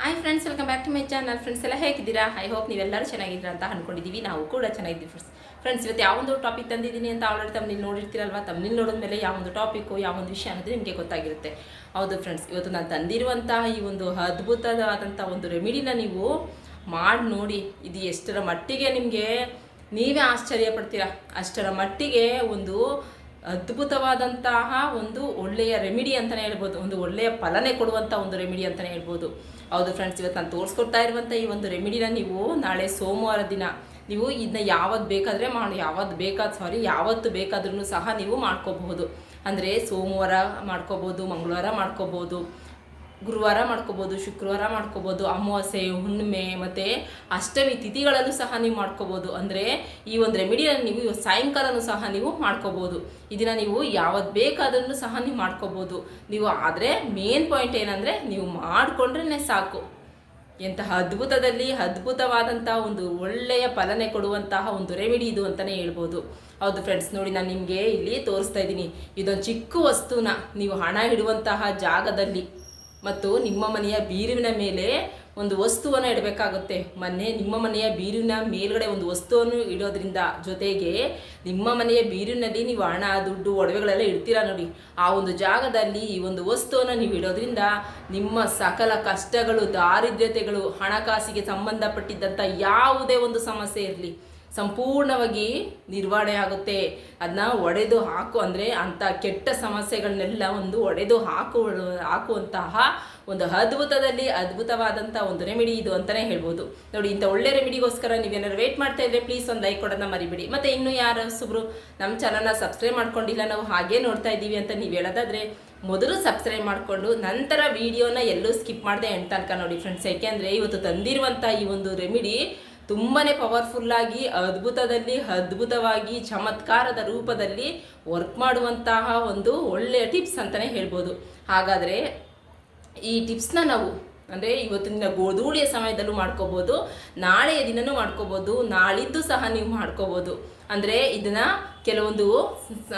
Hi friends welcome back to my channel friends ಎಲ್ಲ ಹೇಗಿದ್ದೀರಾ? I hope ನೀವೆಲ್ಲರೂ ಚೆನ್ನಾಗಿದ್ದೀರಾ ಅಂತ ಅಂದ್ಕೊಂಡಿದ್ದೀವಿ ನಾವು ಕೂಡ ಚೆನ್ನಾಗಿದ್ದೀವಿ ಫ್ರೆಂಡ್ಸ್ ಫ್ರೆಂಡ್ಸ್ ಇವತ್ತು ಯಾವೊಂದು ಟಾಪಿಕ್ ತಂದಿದ್ದೀನಿ ಅಂತ ಆಲ್ರೆಡಿ ತಮ್ಮಲ್ಲಿ ನೋಡಿರ್ತೀರಲ್ವಾ? ತಮ್ಮಲ್ಲಿ ನೋಡಿದ ಮೇಲೆ ಯಾವೊಂದು ಟಾಪಿಕ್ಕು ಯಾವೊಂದು ವಿಷಯ ಅನ್ನೋದು ನಿಮಗೆ ಗೊತ್ತಾಗಿರುತ್ತೆ. ಹೌದು ಫ್ರೆಂಡ್ಸ್ ಇವತ್ತು ನಾನು ತಂದಿರುವಂತಹ ಈ ಒಂದು ಅದ್ಭುತವಾದಂಥ ಒಂದು ರೆಮಿಡಿನ ನೀವು ಮಾಡಿ ನೋಡಿ. ಇದು ಎಷ್ಟರ ಮಟ್ಟಿಗೆ ನಿಮಗೆ, ನೀವೇ ಆಶ್ಚರ್ಯ ಪಡ್ತೀರಾ? ಅಷ್ಟರ ಮಟ್ಟಿಗೆ ಒಂದು ಅದ್ಭುತವಾದಂತಹ ಒಂದು ಒಳ್ಳೆಯ ರೆಮಿಡಿ ಅಂತಲೇ ಹೇಳ್ಬೋದು. ಒಂದು ಒಳ್ಳೆಯ ಫಲನೆ ಕೊಡುವಂಥ ಒಂದು ರೆಮಿಡಿ ಅಂತಲೇ ಹೇಳ್ಬೋದು. ಹೌದು ಫ್ರೆಂಡ್ಸ್ ಇವತ್ತು ನಾನು ತೋರಿಸ್ಕೊಡ್ತಾ ಇರುವಂಥ ಈ ಒಂದು ರೆಮಿಡಿನ ನೀವು ನಾಳೆ ಸೋಮವಾರ ದಿನ ನೀವು ಇದನ್ನ ಯಾವತ್ತು ಬೇಕಾದರೆ ಮಾಡಿ ಯಾವತ್ತು ಬೇಕಾದ ಸಾರಿ ಯಾವತ್ತು ಬೇಕಾದ್ರೂ ಸಹ ನೀವು ಮಾಡ್ಕೋಬಹುದು. ಅಂದರೆ ಸೋಮವಾರ ಮಾಡ್ಕೋಬೋದು ಮಂಗಳವಾರ ಮಾಡ್ಕೋಬೋದು ಗುರುವಾರ ಮಾಡ್ಕೋಬೋದು, ಶುಕ್ರವಾರ ಮಾಡ್ಕೋಬೋದು, ಅಮಾವಾಸ್ಯೆ, ಹುಣ್ಣಿಮೆ, ಮತ್ತು ಅಷ್ಟಮಿ ತಿಥಿಗಳಲ್ಲೂ ಸಹ ನೀವು ಮಾಡ್ಕೋಬೋದು. ಅಂದರೆ ಈ ಒಂದು ರೆಮಿಡಿಯನ್ನು ನೀವು ಇವತ್ತು ಸಾಯಂಕಾಲನೂ ಸಹ ನೀವು ಮಾಡ್ಕೋಬೋದು. ಇದನ್ನು ನೀವು ಯಾವತ್ತು ಬೇಕಾದ್ರೂ ಸಹ ನೀವು ಮಾಡ್ಕೋಬೋದು. ನೀವು ಆದರೆ ಮೇನ್ ಪಾಯಿಂಟ್ ಏನಂದರೆ ನೀವು ಮಾಡಿಕೊಂಡ್ರೇ ಸಾಕು. ಎಂತಹ ಅದ್ಭುತದಲ್ಲಿ ಅದ್ಭುತವಾದಂತಹ ಒಂದು ಒಳ್ಳೆಯ ಫಲನೆ ಕೊಡುವಂತಹ ಒಂದು ರೆಮಿಡಿ ಇದು ಅಂತಲೇ ಹೇಳ್ಬೋದು. ಹೌದು ಫ್ರೆಂಡ್ಸ್ ನೋಡಿ ನಾನು ನಿಮಗೆ ಇಲ್ಲಿ ತೋರಿಸ್ತಾ ಇದ್ದೀನಿ. ಇದೊಂದು ಚಿಕ್ಕ ವಸ್ತುನ ನೀವು ಹಣ ಇಡುವಂತಹ ಜಾಗದಲ್ಲಿ. ಮತ್ತು ನಿಮ್ಮ ಮನೆಯ ಬೀರುವಿನ ಮೇಲೆ ಒಂದು ವಸ್ತುವನ್ನು ಇಡಬೇಕಾಗುತ್ತೆ. ಮೊನ್ನೆ ನಿಮ್ಮ ಮನೆಯ ಬೀರಿನ ಮೇಲ್ಗಡೆ ಒಂದು ವಸ್ತುವನ್ನು ಇಡೋದ್ರಿಂದ ಜೊತೆಗೆ ನಿಮ್ಮ ಮನೆಯ ಬೀರಿನಲ್ಲಿ ನೀವು ಹಣ, ದುಡ್ಡು, ಒಡವೆಗಳೆಲ್ಲ ಇಡ್ತೀರಾ ನೋಡಿ. ಆ ಒಂದು ಜಾಗದಲ್ಲಿ ಈ ಒಂದು ವಸ್ತುವನ್ನು ನೀವು ಇಡೋದ್ರಿಂದ ನಿಮ್ಮ ಸಕಲ ಕಷ್ಟಗಳು, ದಾರಿದ್ರ್ಯತೆಗಳು, ಹಣಕಾಸಿಗೆ ಸಂಬಂಧಪಟ್ಟಿದ್ದಂಥ ಯಾವುದೇ ಒಂದು ಸಮಸ್ಯೆ ಇರಲಿ. ಸಂಪೂರ್ಣವಾಗಿ ನಿರ್ವಹಣೆ ಆಗುತ್ತೆ. ಅದನ್ನ ಒಡೆದು ಹಾಕು ಅಂದರೆ ಅಂಥ ಕೆಟ್ಟ ಸಮಸ್ಯೆಗಳನ್ನೆಲ್ಲ ಒಂದು ಒಡೆದು ಹಾಕು, ಹಾಕುವಂತಹ ಒಂದು ಅದ್ಭುತದಲ್ಲಿ ಅದ್ಭುತವಾದಂಥ ಒಂದು ರೆಮಿಡಿ ಇದು ಅಂತಲೇ ಹೇಳ್ಬೋದು. ನೋಡಿ, ಇಂಥ ಒಳ್ಳೆ ರೆಮಿಡಿಗೋಸ್ಕರ ನೀವೇನಾದ್ರು ವೇಟ್ ಮಾಡ್ತಾ ಇದ್ರೆ ಪ್ಲೀಸ್ ಒಂದು ಲೈಕ್ ಕೊಡೋದನ್ನ ಮರಿಬೇಡಿ. ಮತ್ತು ಇನ್ನು ಯಾರು ಸುಬ್ರು ನಮ್ಮ ಚಾನಲ್ನ ಸಬ್ಸ್ಕ್ರೈಬ್ ಮಾಡ್ಕೊಂಡಿಲ್ಲ, ನಾವು ಹಾಗೇ ನೋಡ್ತಾ ಇದ್ದೀವಿ ಅಂತ ನೀವು ಹೇಳೋದಾದ್ರೆ, ಮೊದಲು ಸಬ್ಸ್ಕ್ರೈಬ್ ಮಾಡಿಕೊಂಡು ನಂತರ ವಿಡಿಯೋನ ಎಲ್ಲೂ ಸ್ಕಿಪ್ ಮಾಡದೆ ಎಂಡ್ ತನಕ ನೋಡಿ ಫ್ರೆಂಡ್ಸ್ ಯಾಕೆಂದರೆ ಇವತ್ತು ತಂದಿರುವಂಥ ಈ ಒಂದು ರೆಮಿಡಿ ತುಂಬಾ ಪವರ್ಫುಲ್ಲಾಗಿ ಅದ್ಭುತದಲ್ಲಿ, ಅದ್ಭುತವಾಗಿ, ಚಮತ್ಕಾರದ ರೂಪದಲ್ಲಿ ವರ್ಕ್ ಮಾಡುವಂತಹ ಒಂದು ಒಳ್ಳೆಯ ಟಿಪ್ಸ್ ಅಂತಲೇ ಹೇಳ್ಬೋದು. ಹಾಗಾದರೆ ಈ ಟಿಪ್ಸ್ನ ನಾವು ಅಂದರೆ ಇವತ್ತಿನ ಗೋಧೂಳಿಯ ಸಮಯದಲ್ಲೂ ಮಾಡ್ಕೋಬೋದು, ನಾಳೆಯ ದಿನನೂ ಮಾಡ್ಕೋಬೋದು, ನಾಳಿದ್ದು ಸಹ ನೀವು ಮಾಡ್ಕೋಬೋದು. ಅಂದರೆ ಇದನ್ನು ಕೆಲವೊಂದು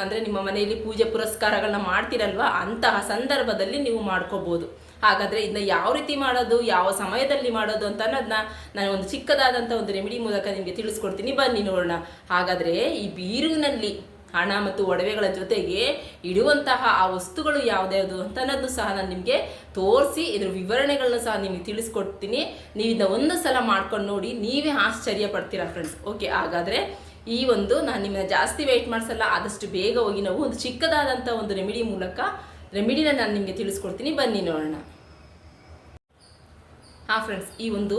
ಅಂದರೆ ನಿಮ್ಮ ಮನೆಯಲ್ಲಿ ಪೂಜೆ ಪುರಸ್ಕಾರಗಳನ್ನ ಮಾಡ್ತಿರಲ್ವ, ಅಂತಹ ಸಂದರ್ಭದಲ್ಲಿ ನೀವು ಮಾಡ್ಕೋಬೋದು. ಹಾಗಾದರೆ ಇದನ್ನ ಯಾವ ರೀತಿ ಮಾಡೋದು, ಯಾವ ಸಮಯದಲ್ಲಿ ಮಾಡೋದು ಅಂತ ಅನ್ನೋದನ್ನ ನಾನು ಒಂದು ಚಿಕ್ಕದಾದಂಥ ಒಂದು ರೆಮಿಡಿ ಮೂಲಕ ನಿಮಗೆ ತಿಳಿಸ್ಕೊಡ್ತೀನಿ. ಬನ್ನಿ ನೋಡೋಣ. ಹಾಗಾದರೆ ಈ ಬೀರುವಿನಲ್ಲಿ ಹಣ ಮತ್ತು ಒಡವೆಗಳ ಜೊತೆಗೆ ಇಡುವಂತಹ ಆ ವಸ್ತುಗಳು ಯಾವ್ದ್ಯಾವುದು ಅಂತ ಅನ್ನೋದು ಸಹ ನಾನು ನಿಮಗೆ ತೋರಿಸಿ, ಇದ್ರ ವಿವರಣೆಗಳನ್ನ ಸಹ ನಿಮಗೆ ತಿಳಿಸ್ಕೊಡ್ತೀನಿ. ನೀವು ಇದನ್ನ ಒಂದು ಸಲ ಮಾಡ್ಕೊಂಡು ನೋಡಿ ನೀವೇ ಆಶ್ಚರ್ಯ ಪಡ್ತೀರಾ ಫ್ರೆಂಡ್ಸ್ ಓಕೆ ಹಾಗಾದರೆ ಈ ಒಂದು ನಾನು ನಿಮ್ಮನ್ನ ಜಾಸ್ತಿ ವೆಯ್ಟ್ ಮಾಡಿಸಲ್ಲ, ಆದಷ್ಟು ಬೇಗ ಹೋಗಿ ನಾವು ಒಂದು ಚಿಕ್ಕದಾದಂಥ ಒಂದು ರೆಮಿಡಿ ಮೂಲಕ ರೆಮಿಡಿನ ನಾನು ನಿಮಗೆ ತಿಳಿಸ್ಕೊಡ್ತೀನಿ. ಬನ್ನಿ ನೋಡೋಣ. ಹಾಂ ಫ್ರೆಂಡ್ಸ್ ಈ ಒಂದು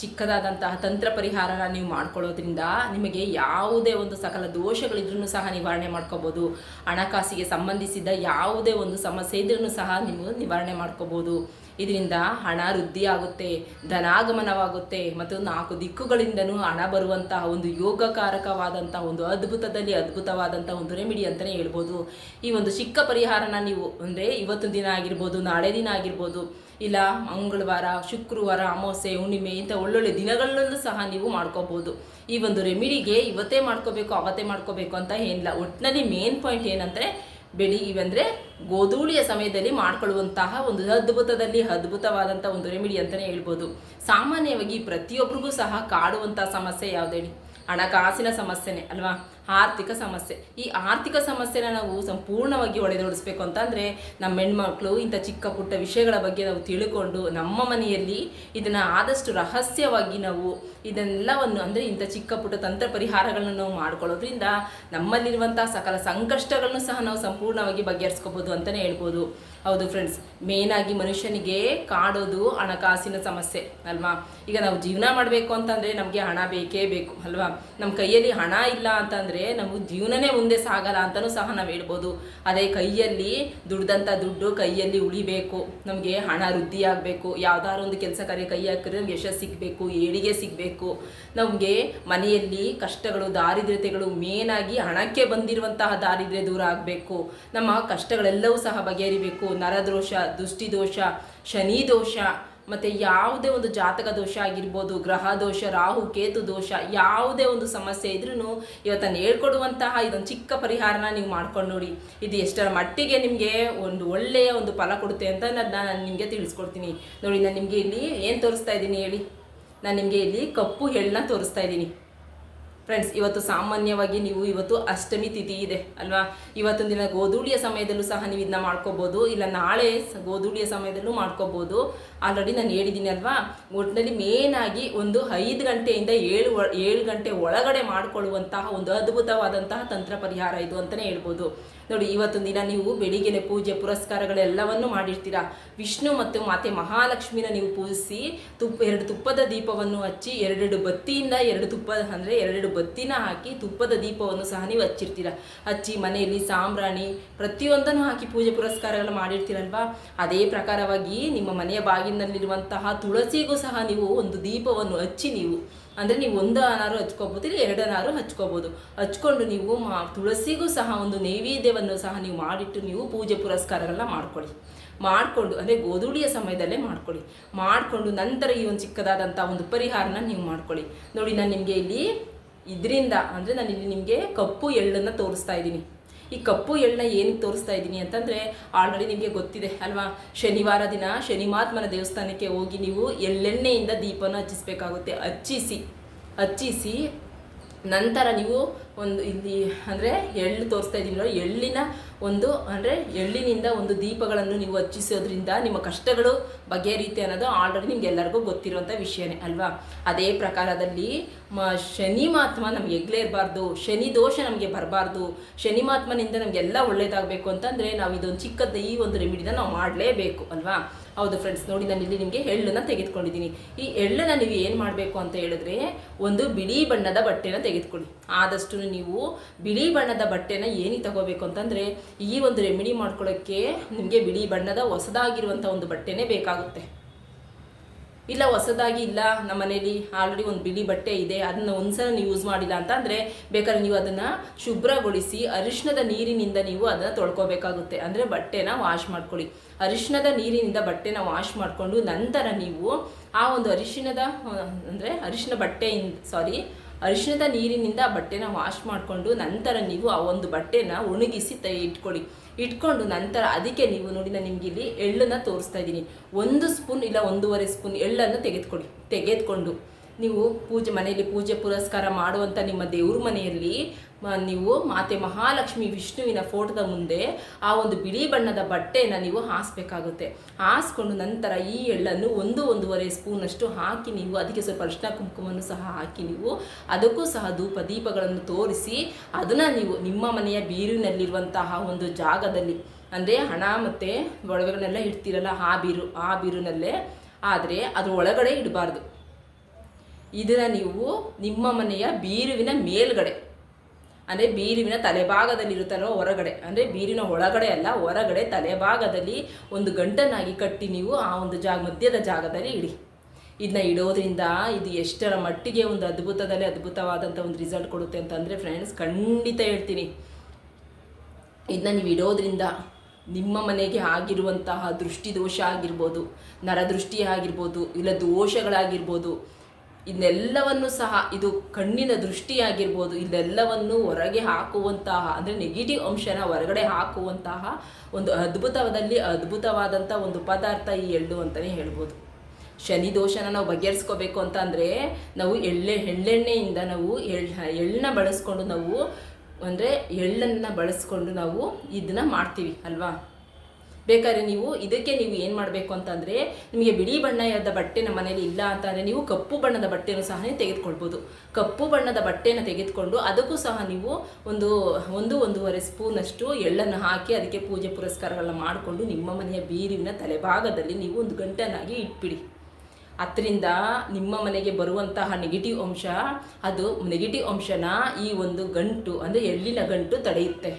ಚಿಕ್ಕದಾದಂತಹ ತಂತ್ರ ಪರಿಹಾರನ ನೀವು ಮಾಡ್ಕೊಳ್ಳೋದ್ರಿಂದ ನಿಮಗೆ ಯಾವುದೇ ಒಂದು ಸಕಲ ದೋಷಗಳಿದ್ರೂ ಸಹ ನಿವಾರಣೆ ಮಾಡ್ಕೋಬೋದು. ಹಣಕಾಸಿಗೆ ಸಂಬಂಧಿಸಿದ ಯಾವುದೇ ಒಂದು ಸಮಸ್ಯೆ ಇದ್ರೂ ಸಹ ನೀವು ನಿವಾರಣೆ ಮಾಡ್ಕೋಬೋದು. ಇದರಿಂದ ಹಣ ವೃದ್ಧಿಯಾಗುತ್ತೆ, ಧನಾಗಮನವಾಗುತ್ತೆ ಮತ್ತು ನಾಲ್ಕು ದಿಕ್ಕುಗಳಿಂದನೂ ಹಣ ಬರುವಂತಹ ಒಂದು ಯೋಗಕಾರಕವಾದಂತಹ ಒಂದು ಅದ್ಭುತದಲ್ಲಿ ಅದ್ಭುತವಾದಂತಹ ಒಂದು ರೆಮಿಡಿ ಅಂತಲೇ ಹೇಳ್ಬೋದು. ಈ ಒಂದು ಚಿಕ್ಕ ಪರಿಹಾರನ ನೀವು ಅಂದರೆ ಇವತ್ತು ದಿನ ಆಗಿರ್ಬೋದು, ನಾಳೆ ದಿನ ಆಗಿರ್ಬೋದು, ಇಲ್ಲ ಮಂಗಳವಾರ, ಶುಕ್ರವಾರ, ಅಮಾವಾಸ್ಯೆ, ಹುಣ್ಣಿಮೆ ಇಂಥ ಒಳ್ಳೊಳ್ಳೆ ದಿನಗಳಲ್ಲೂ ಸಹ ನೀವು ಮಾಡ್ಕೋಬೋದು. ಈ ಒಂದು ರೆಮಿಡಿಗೆ ಇವತ್ತೇ ಮಾಡ್ಕೋಬೇಕು, ಅವತ್ತೇ ಮಾಡ್ಕೋಬೇಕು ಅಂತ ಏನಿಲ್ಲ. ಒಟ್ಟಿನಲ್ಲಿ ಮೇನ್ ಪಾಯಿಂಟ್ ಏನಂದರೆ ಬೆಳಿಗ್ಗೆ ಅಂದರೆ ಗೋಧೂಳಿಯ ಸಮಯದಲ್ಲಿ ಮಾಡ್ಕೊಳ್ಳುವಂತಹ ಒಂದು ಅದ್ಭುತದಲ್ಲಿ ಅದ್ಭುತವಾದಂಥ ಒಂದು ರೆಮಿಡಿ ಅಂತಲೇ ಹೇಳ್ಬೋದು. ಸಾಮಾನ್ಯವಾಗಿ ಪ್ರತಿಯೊಬ್ಬರಿಗೂ ಸಹ ಕಾಡುವಂಥ ಸಮಸ್ಯೆ ಯಾವುದೇಳಿ ಹಣಕಾಸಿನ ಸಮಸ್ಯೆನೇ, ಅಲ್ವಾ? ಆರ್ಥಿಕ ಸಮಸ್ಯೆ. ಈ ಆರ್ಥಿಕ ಸಮಸ್ಯೆನ ನಾವು ಸಂಪೂರ್ಣವಾಗಿ ಒಡೆದೋಡಿಸ್ಬೇಕು ಅಂತಂದರೆ ನಮ್ಮ ಹೆಣ್ಮಕ್ಳು, ಇಂಥ ಚಿಕ್ಕ ಪುಟ್ಟ ವಿಷಯಗಳ ಬಗ್ಗೆ ನಾವು ತಿಳ್ಕೊಂಡು ನಮ್ಮ ಮನೆಯಲ್ಲಿ ಇದನ್ನು ಆದಷ್ಟು ರಹಸ್ಯವಾಗಿ ನಾವು ಇದನ್ನೆಲ್ಲವನ್ನು ಅಂದರೆ ಇಂಥ ಚಿಕ್ಕ ಪುಟ್ಟ ತಂತ್ರ ಪರಿಹಾರಗಳನ್ನು ನಾವು ಮಾಡ್ಕೊಳ್ಳೋದ್ರಿಂದ ನಮ್ಮಲ್ಲಿರುವಂಥ ಸಕಲ ಸಂಕಷ್ಟಗಳನ್ನು ಸಹ ನಾವು ಸಂಪೂರ್ಣವಾಗಿ ಬಗೆಹರಿಸ್ಕೋಬೋದು ಅಂತಲೇ ಹೇಳ್ಬೋದು. ಹೌದು ಫ್ರೆಂಡ್ಸ್ ಮೇನ್ ಆಗಿ ಮನುಷ್ಯನಿಗೆ ಕಾಡೋದು ಹಣಕಾಸಿನ ಸಮಸ್ಯೆ, ಅಲ್ವಾ? ಈಗ ನಾವು ಜೀವನ ಮಾಡಬೇಕು ಅಂತಂದರೆ ನಮಗೆ ಹಣ ಬೇಕೇ ಬೇಕು, ಅಲ್ವಾ? ನಮ್ಮ ಕೈಯಲ್ಲಿ ಹಣ ಇಲ್ಲ ಅಂತಂದರೆ ನಮಗೆ ಜೀವನನೇ ಮುಂದೆ ಸಾಗಲ್ಲ ಅಂತಲೂ ಸಹ ನಾವು ಹೇಳ್ಬೋದು. ಅದೇ ಕೈಯಲ್ಲಿ ದುಡ್ದಂಥ ದುಡ್ಡು ಕೈಯಲ್ಲಿ ಉಳಿಬೇಕು, ನಮಗೆ ಹಣ ವೃದ್ಧಿಯಾಗಬೇಕು ಯಾವುದಾದ್ರು ಒಂದು ಕೆಲಸ ಕಾರ್ಯ ಕೈ ಹಾಕಿದ್ರೆ ನಮ್ಗೆ ಯಶಸ್ಸು ಸಿಗಬೇಕು, ಏಳಿಗೆ ಸಿಗಬೇಕು. ನಮಗೆ ಮನೆಯಲ್ಲಿ ಕಷ್ಟಗಳು, ದಾರಿದ್ರ್ಯತೆಗಳು ಮೇನಾಗಿ ಹಣಕ್ಕೆ ಬಂದಿರುವಂತಹ ದಾರಿದ್ರ್ಯ ದೂರ ಆಗಬೇಕು. ನಮ್ಮ ಕಷ್ಟಗಳೆಲ್ಲವೂ ಸಹ ಬಗೆಹರಿಬೇಕು. ನರದೋಷ, ದುಷ್ಟಿದೋಷ ಶನಿ ದೋಷ ಮತ್ತು ಯಾವುದೇ ಒಂದು ಜಾತಕ ದೋಷ ಆಗಿರ್ಬೋದು ಗ್ರಹ ದೋಷ ರಾಹು, ಕೇತು ದೋಷ, ಯಾವುದೇ ಒಂದು ಸಮಸ್ಯೆ ಇದ್ರೂ ಇವತ್ತನ್ನು ಹೇಳ್ಕೊಡುವಂತಹ ಇದೊಂದು ಚಿಕ್ಕ ಪರಿಹಾರನ ನೀವು ಮಾಡ್ಕೊಂಡು ನೋಡಿ. ಇದು ಎಷ್ಟರ ಮಟ್ಟಿಗೆ ನಿಮಗೆ ಒಂದು ಒಳ್ಳೆಯ ಒಂದು ಫಲ ಕೊಡುತ್ತೆ ಅಂತ ನಾನು ನಿಮಗೆ ತಿಳಿಸ್ಕೊಡ್ತೀನಿ. ನೋಡಿ, ನಾನು ನಿಮಗೆ ಇಲ್ಲಿ ಏನು ತೋರಿಸ್ತಾ ಇದ್ದೀನಿ ಹೇಳಿ? ನಾನು ನಿಮಗೆ ಇಲ್ಲಿ ಕಪ್ಪು ಎಳ್ಳನ್ನ ತೋರಿಸ್ತಾ ಇದ್ದೀನಿ. ಫ್ರೆಂಡ್ಸ್ ಇವತ್ತು ಸಾಮಾನ್ಯವಾಗಿ ನೀವು ಇವತ್ತು ಅಷ್ಟಮಿ ತಿಥಿ ಇದೆ, ಅಲ್ವಾ? ಇವತ್ತೊಂದು ದಿನ ಗೋಧೂಳಿಯ ಸಮಯದಲ್ಲೂ ಸಹ ನೀವು ಇದನ್ನ ಮಾಡ್ಕೋಬೋದು, ಇಲ್ಲ ನಾಳೆ ಗೋಧೂಳಿಯ ಸಮಯದಲ್ಲೂ ಮಾಡ್ಕೋಬೋದು. ಆಲ್ರೆಡಿ ನಾನು ಹೇಳಿದ್ದೀನಿ ಅಲ್ವಾ? ಒಟ್ಟಿನಲ್ಲಿ ಮೇನ್ ಆಗಿ ಒಂದು ಐದು ಗಂಟೆಯಿಂದ ಏಳು ಏಳು ಗಂಟೆ ಒಳಗಡೆ ಮಾಡಿಕೊಳ್ಳುವಂತಹ ಒಂದು ಅದ್ಭುತವಾದಂತಹ ತಂತ್ರ ಪರಿಹಾರ ಇದು ಅಂತಲೇ ಹೇಳ್ಬೋದು. ನೋಡಿ ಇವತ್ತೊಂದು ದಿನ ನೀವು ಬೆಳಿಗ್ಗೆನೆ ಪೂಜೆ ಪುರಸ್ಕಾರಗಳೆಲ್ಲವನ್ನು ಮಾಡಿರ್ತೀರಾ? ವಿಷ್ಣು ಮತ್ತು ಮಾತೆ ಮಹಾಲಕ್ಷ್ಮಿನ ನೀವು ಪೂಜಿಸಿ ತುಪ್ಪ ಎರಡು ತುಪ್ಪದ ದೀಪವನ್ನು ಹಚ್ಚಿ, ಎರಡೆರಡು ಬತ್ತಿಯಿಂದ ಎರಡು ತುಪ್ಪ, ಅಂದರೆ ಎರಡೆರಡು ಬತ್ತಿನ ಹಾಕಿ ತುಪ್ಪದ ದೀಪವನ್ನು ಸಹ ನೀವು ಹಚ್ಚಿರ್ತೀರ? ಹಚ್ಚಿ ಮನೆಯಲ್ಲಿ ಸಾಂಬ್ರಾಣಿ ಪ್ರತಿಯೊಂದನ್ನು ಹಾಕಿ ಪೂಜೆ ಪುರಸ್ಕಾರಗಳನ್ನು ಮಾಡಿರ್ತೀರಲ್ವಾ? ಅದೇ ಪ್ರಕಾರವಾಗಿ ನಿಮ್ಮ ಮನೆಯ ಬಾಗಿಲಿನಲ್ಲಿರುವಂತಹ ತುಳಸಿಗೂ ಸಹ ನೀವು ಒಂದು ದೀಪವನ್ನು ಹಚ್ಚಿ ನೀವು ಅಂದರೆ ನೀವು ಒಂದು ಅನಾರು ಹಚ್ಕೋಬೋದು ಇಲ್ಲ ಎರಡು ಅನಾರು ಹಚ್ಕೋಬೋದು. ಹಚ್ಕೊಂಡು ನೀವು ಮಾ ತುಳಸಿಗೂ ಸಹ ಒಂದು ನೈವೇದ್ಯವನ್ನು ಸಹ ನೀವು ಮಾಡಿಟ್ಟು ನೀವು ಪೂಜೆ ಪುರಸ್ಕಾರಗಳನ್ನ ಮಾಡ್ಕೊಳ್ಳಿ. ಮಾಡಿಕೊಂಡು, ಅಂದರೆ ಗೋಧೂಳಿಯ ಸಮಯದಲ್ಲೇ ಮಾಡ್ಕೊಳ್ಳಿ. ಮಾಡಿಕೊಂಡು ನಂತರ ಈ ಒಂದು ಚಿಕ್ಕದಾದಂಥ ಒಂದು ಪರಿಹಾರನ ನೀವು ಮಾಡ್ಕೊಳ್ಳಿ. ನೋಡಿ, ನಾನು ನಿಮಗೆ ಇಲ್ಲಿ ಇದರಿಂದ, ಅಂದರೆ ನಾನು ಇಲ್ಲಿ ನಿಮಗೆ ಕಪ್ಪು ಎಳ್ಳನ್ನು ತೋರಿಸ್ತಾ ಇದ್ದೀನಿ. ಈ ಕಪ್ಪು ಎಳ್ಳನ್ನ ಏನಕ್ಕೆ ತೋರಿಸ್ತಾ ಇದ್ದೀನಿ ಅಂತಂದರೆ ಆಲ್ರೆಡಿ ನಿಮಗೆ ಗೊತ್ತಿದೆ ಅಲ್ವಾ? ಶನಿವಾರ ದಿನ ಶನಿಮಾತ್ಮನ ದೇವಸ್ಥಾನಕ್ಕೆ ಹೋಗಿ ನೀವು ಎಳ್ಳೆಣ್ಣೆಯಿಂದ ದೀಪನ ಹಚ್ಚಿಸ್ಬೇಕಾಗುತ್ತೆ. ಹಚ್ಚಿಸಿ ಹಚ್ಚಿಸಿ ನಂತರ ನೀವು ಒಂದು ಇಲ್ಲಿ ಅಂದರೆ ಎಳ್ಳು ತೋರಿಸ್ತಾ ಇದ್ದೀನಿ ನೋಡಿ, ಎಳ್ಳಿನ ಒಂದು ಅಂದರೆ ಎಳ್ಳಿನಿಂದ ಒಂದು ದೀಪಗಳನ್ನು ನೀವು ಹಚ್ಚಿಸೋದ್ರಿಂದ ನಿಮ್ಮ ಕಷ್ಟಗಳು ಬಗೆಯ ರೀತಿ ಅನ್ನೋದು ಆಲ್ರೆಡಿ ನಿಮ್ಗೆ ಎಲ್ಲರಿಗೂ ಗೊತ್ತಿರುವಂಥ ವಿಷಯನೇ, ಅಲ್ವಾ? ಅದೇ ಪ್ರಕಾರದಲ್ಲಿ ಮ, ಶನಿ ಮಹಾತ್ಮ ನಮ್ಗೆ ಎಗ್ಲೇ ಇರಬಾರ್ದು, ಶನಿ ದೋಷ ನಮಗೆ ಬರಬಾರ್ದು, ಶನಿ ಮಹಾತ್ಮನಿಂದ ನಮಗೆಲ್ಲ ಒಳ್ಳೇದಾಗಬೇಕು ಅಂತಂದರೆ ನಾವು ಇದೊಂದು ಚಿಕ್ಕದ ಈ ಒಂದು ರೆಮಿಡಿನ ನಾವು ಮಾಡಲೇಬೇಕು, ಅಲ್ವಾ? ಹೌದು ಫ್ರೆಂಡ್ಸ್ ನೋಡಿ ನಾನು ಇಲ್ಲಿ ನಿಮಗೆ ಎಳ್ಳನ್ನು ತೆಗೆದುಕೊಂಡಿದ್ದೀನಿ. ಈ ಎಳ್ಳನ್ನು ನೀವು ಏನು ಮಾಡಬೇಕು ಅಂತ ಹೇಳಿದ್ರೆ ಒಂದು ಬಿಳಿ ಬಣ್ಣದ ಬಟ್ಟೆನ ತೆಗೆದುಕೊಳ್ಳಿ. ಆದಷ್ಟು ನೀವು ಬಿಳಿ ಬಣ್ಣದ ಬಟ್ಟೆನ ಏನಿಗೆ ತಗೋಬೇಕು ಅಂತಂದರೆ ಈ ಒಂದು ರೆಮಿಡಿ ಮಾಡ್ಕೊಳ್ಳೋಕ್ಕೆ ನಿಮಗೆ ಬಿಳಿ ಬಣ್ಣದ ಹೊಸದಾಗಿರುವಂಥ ಒಂದು ಬಟ್ಟೆನೇ ಬೇಕಾಗುತ್ತೆ. ಇಲ್ಲ ಹೊಸದಾಗಿ ಇಲ್ಲ, ನಮ್ಮ ಮನೇಲಿ ಆಲ್ರೆಡಿ ಒಂದು ಬಿಳಿ ಬಟ್ಟೆ ಇದೆ, ಅದನ್ನ ಒಂದ್ಸಲ ನೀವು ಯೂಸ್ ಮಾಡಿಲ್ಲ ಅಂತಂದರೆ ಬೇಕಾದ್ರೆ ನೀವು ಅದನ್ನು ಶುಭ್ರಗೊಳಿಸಿ ಅರಿಶಿಣದ ನೀರಿನಿಂದ ನೀವು ಅದನ್ನು ತೊಳ್ಕೊಬೇಕಾಗುತ್ತೆ. ಅಂದರೆ ಬಟ್ಟೆನ ವಾಶ್ ಮಾಡ್ಕೊಳ್ಳಿ. ಅರಿಶಿಣದ ನೀರಿನಿಂದ ಬಟ್ಟೆನ ವಾಶ್ ಮಾಡಿಕೊಂಡು ನಂತರ ನೀವು ಆ ಒಂದು ಅರಿಶಿಣದ, ಅಂದರೆ ಅರಿಶಿನ ಬಟ್ಟೆಯಿಂದ ಸಾರಿ ಅರಿಶಿಣದ ನೀರಿನಿಂದ ಬಟ್ಟೆನ ವಾಶ್ ಮಾಡಿಕೊಂಡು ನಂತರ ನೀವು ಆ ಒಂದು ಬಟ್ಟೆನ ಒಣಗಿಸಿ ತ ಇಟ್ಕೊಳ್ಳಿ. ಇಟ್ಕೊಂಡು ನಂತರ ಅದಕ್ಕೆ ನೀವು ನೋಡಿ ನಾನು ನಿಮಗೆ ಇಲ್ಲಿ ಎಳ್ಳನ್ನು ತೋರಿಸ್ತಾ ಇದ್ದೀನಿ. ಒಂದು ಸ್ಪೂನ್ ಇಲ್ಲ ಒಂದೂವರೆ ಸ್ಪೂನ್ ಎಳ್ಳನ್ನು ತೆಗೆದುಕೊಳ್ಳಿ. ತೆಗೆದುಕೊಂಡು ನೀವು ಪೂಜೆ ಮನೆಯಲ್ಲಿ ಪೂಜೆ ಪುರಸ್ಕಾರ ಮಾಡುವಂಥ ನಿಮ್ಮ ದೇವ್ರ ಮನೆಯಲ್ಲಿ ನೀವು ಮಾತೆ ಮಹಾಲಕ್ಷ್ಮಿ ವಿಷ್ಣುವಿನ ಫೋಟೋದ ಮುಂದೆ ಆ ಒಂದು ಬಿಳಿ ಬಣ್ಣದ ಬಟ್ಟೆಯನ್ನು ನೀವು ಹಾಸ್ಬೇಕಾಗುತ್ತೆ. ಹಾಸ್ಕೊಂಡು ನಂತರ ಈ ಎಳ್ಳನ್ನು ಒಂದು ಒಂದೂವರೆ ಸ್ಪೂನಷ್ಟು ಹಾಕಿ ನೀವು ಅದಕ್ಕೆ ಸ್ವಲ್ಪ ಅರಿಶಿನ ಕುಂಕುಮವನ್ನು ಸಹ ಹಾಕಿ ನೀವು ಅದಕ್ಕೂ ಸಹ ಧೂಪ ದೀಪಗಳನ್ನು ತೋರಿಸಿ ಅದನ್ನು ನೀವು ನಿಮ್ಮ ಮನೆಯ ಬೀರಿನಲ್ಲಿರುವಂತಹ ಒಂದು ಜಾಗದಲ್ಲಿ ಅಂದರೆ ಹಣ ಮತ್ತು ಒಡವೆಗಳನ್ನೆಲ್ಲ ಇಡ್ತೀರಲ್ಲ ಆ ಬೀರು, ಆ ಬೀರಿನಲ್ಲೇ ಆದರೆ ಅದರ ಒಳಗಡೆ ಇಡಬಾರ್ದು. ಇದನ್ನು ನೀವು ನಿಮ್ಮ ಮನೆಯ ಬೀರುವಿನ ಮೇಲ್ಗಡೆ ಅಂದರೆ ಬೀರುವಿನ ತಲೆಭಾಗದಲ್ಲಿರುತ್ತಲ್ವ ಹೊರಗಡೆ. ಅಂದರೆ ಬೀರಿನ ಒಳಗಡೆ ಅಲ್ಲ, ಹೊರಗಡೆ ತಲೆಭಾಗದಲ್ಲಿ ಒಂದು ಗಂಟನ್ನಾಗಿ ಕಟ್ಟಿ ನೀವು ಆ ಒಂದು ಜಾಗ, ಮಧ್ಯದ ಜಾಗದಲ್ಲಿ ಇಡಿ. ಇದನ್ನ ಇಡೋದ್ರಿಂದ ಇದು ಎಷ್ಟರ ಮಟ್ಟಿಗೆ ಒಂದು ಅದ್ಭುತದಲ್ಲಿ ಅದ್ಭುತವಾದಂಥ ಒಂದು ರಿಸಲ್ಟ್ ಕೊಡುತ್ತೆ ಅಂತಂದರೆ ಫ್ರೆಂಡ್ಸ್ ಖಂಡಿತ ಹೇಳ್ತೀನಿ. ಇದನ್ನ ನೀವು ಇಡೋದ್ರಿಂದ ನಿಮ್ಮ ಮನೆಗೆ ಆಗಿರುವಂತಹ ದೃಷ್ಟಿ ದೋಷ ಆಗಿರ್ಬೋದು, ನರದೃಷ್ಟಿ ಆಗಿರ್ಬೋದು, ಇಲ್ಲ ದೋಷಗಳಾಗಿರ್ಬೋದು ಇದನ್ನೆಲ್ಲವನ್ನು ಸಹ ಇದು ಕಣ್ಣಿನ ದೃಷ್ಟಿಯಾಗಿರ್ಬೋದು ಇದೆಲ್ಲವನ್ನು ಹೊರಗೆ ಹಾಕುವಂತಹ, ಅಂದರೆ ನೆಗೆಟಿವ್ ಅಂಶನ ಹೊರಗಡೆ ಹಾಕುವಂತಹ ಒಂದು ಅದ್ಭುತದಲ್ಲಿ ಅದ್ಭುತವಾದಂಥ ಒಂದು ಪದಾರ್ಥ ಈ ಎಳ್ಳು ಅಂತಲೇ ಹೇಳ್ಬೋದು. ಶನಿ ದೋಷನ ನಾವು ಬಗೆಹರಿಸ್ಕೋಬೇಕು ಅಂತ ಅಂದರೆ ನಾವು ಎಳ್ಳೆ, ಎಳ್ಳೆಣ್ಣೆಯಿಂದ ನಾವು ಎಳ್ ಎಳ್ಳನ್ನ ಬಳಸ್ಕೊಂಡು ನಾವು, ಅಂದರೆ ಎಳ್ಳನ್ನು ಬಳಸ್ಕೊಂಡು ನಾವು ಇದನ್ನ ಮಾಡ್ತೀವಿ ಅಲ್ವಾ? ಬೇಕಾದ್ರೆ ನೀವು ಇದಕ್ಕೆ ನೀವು ಏನು ಮಾಡಬೇಕು ಅಂತಂದರೆ ನಿಮಗೆ ಬಿಳಿ ಬಣ್ಣದ ಬಟ್ಟೆ ನಮ್ಮ ಮನೇಲಿ ಇಲ್ಲ ಅಂತಂದರೆ ನೀವು ಕಪ್ಪು ಬಣ್ಣದ ಬಟ್ಟೆನೂ ಸಹ ತೆಗೆದುಕೊಳ್ಬೋದು. ಕಪ್ಪು ಬಣ್ಣದ ಬಟ್ಟೆನ ತೆಗೆದುಕೊಂಡು ಅದಕ್ಕೂ ಸಹ ನೀವು ಒಂದು ಒಂದು ಒಂದೂವರೆ ಸ್ಪೂನಷ್ಟು ಎಳ್ಳನ್ನು ಹಾಕಿ ಅದಕ್ಕೆ ಪೂಜೆ ಪುರಸ್ಕಾರಗಳನ್ನ ಮಾಡಿಕೊಂಡು ನಿಮ್ಮ ಮನೆಯ ಬೀರಿನ ತಲೆಭಾಗದಲ್ಲಿ ನೀವು ಒಂದು ಗಂಟನಾಗಿ ಇಟ್ಬಿಡಿ. ಅದರಿಂದ ನಿಮ್ಮ ಮನೆಗೆ ಬರುವಂತಹ ನೆಗೆಟಿವ್ ಅಂಶ, ಅದು ನೆಗೆಟಿವ್ ಅಂಶನ ಈ ಒಂದು ಗಂಟು, ಅಂದರೆ ಎಳ್ಳಿನ ಗಂಟು ತಡೆಯುತ್ತೆ.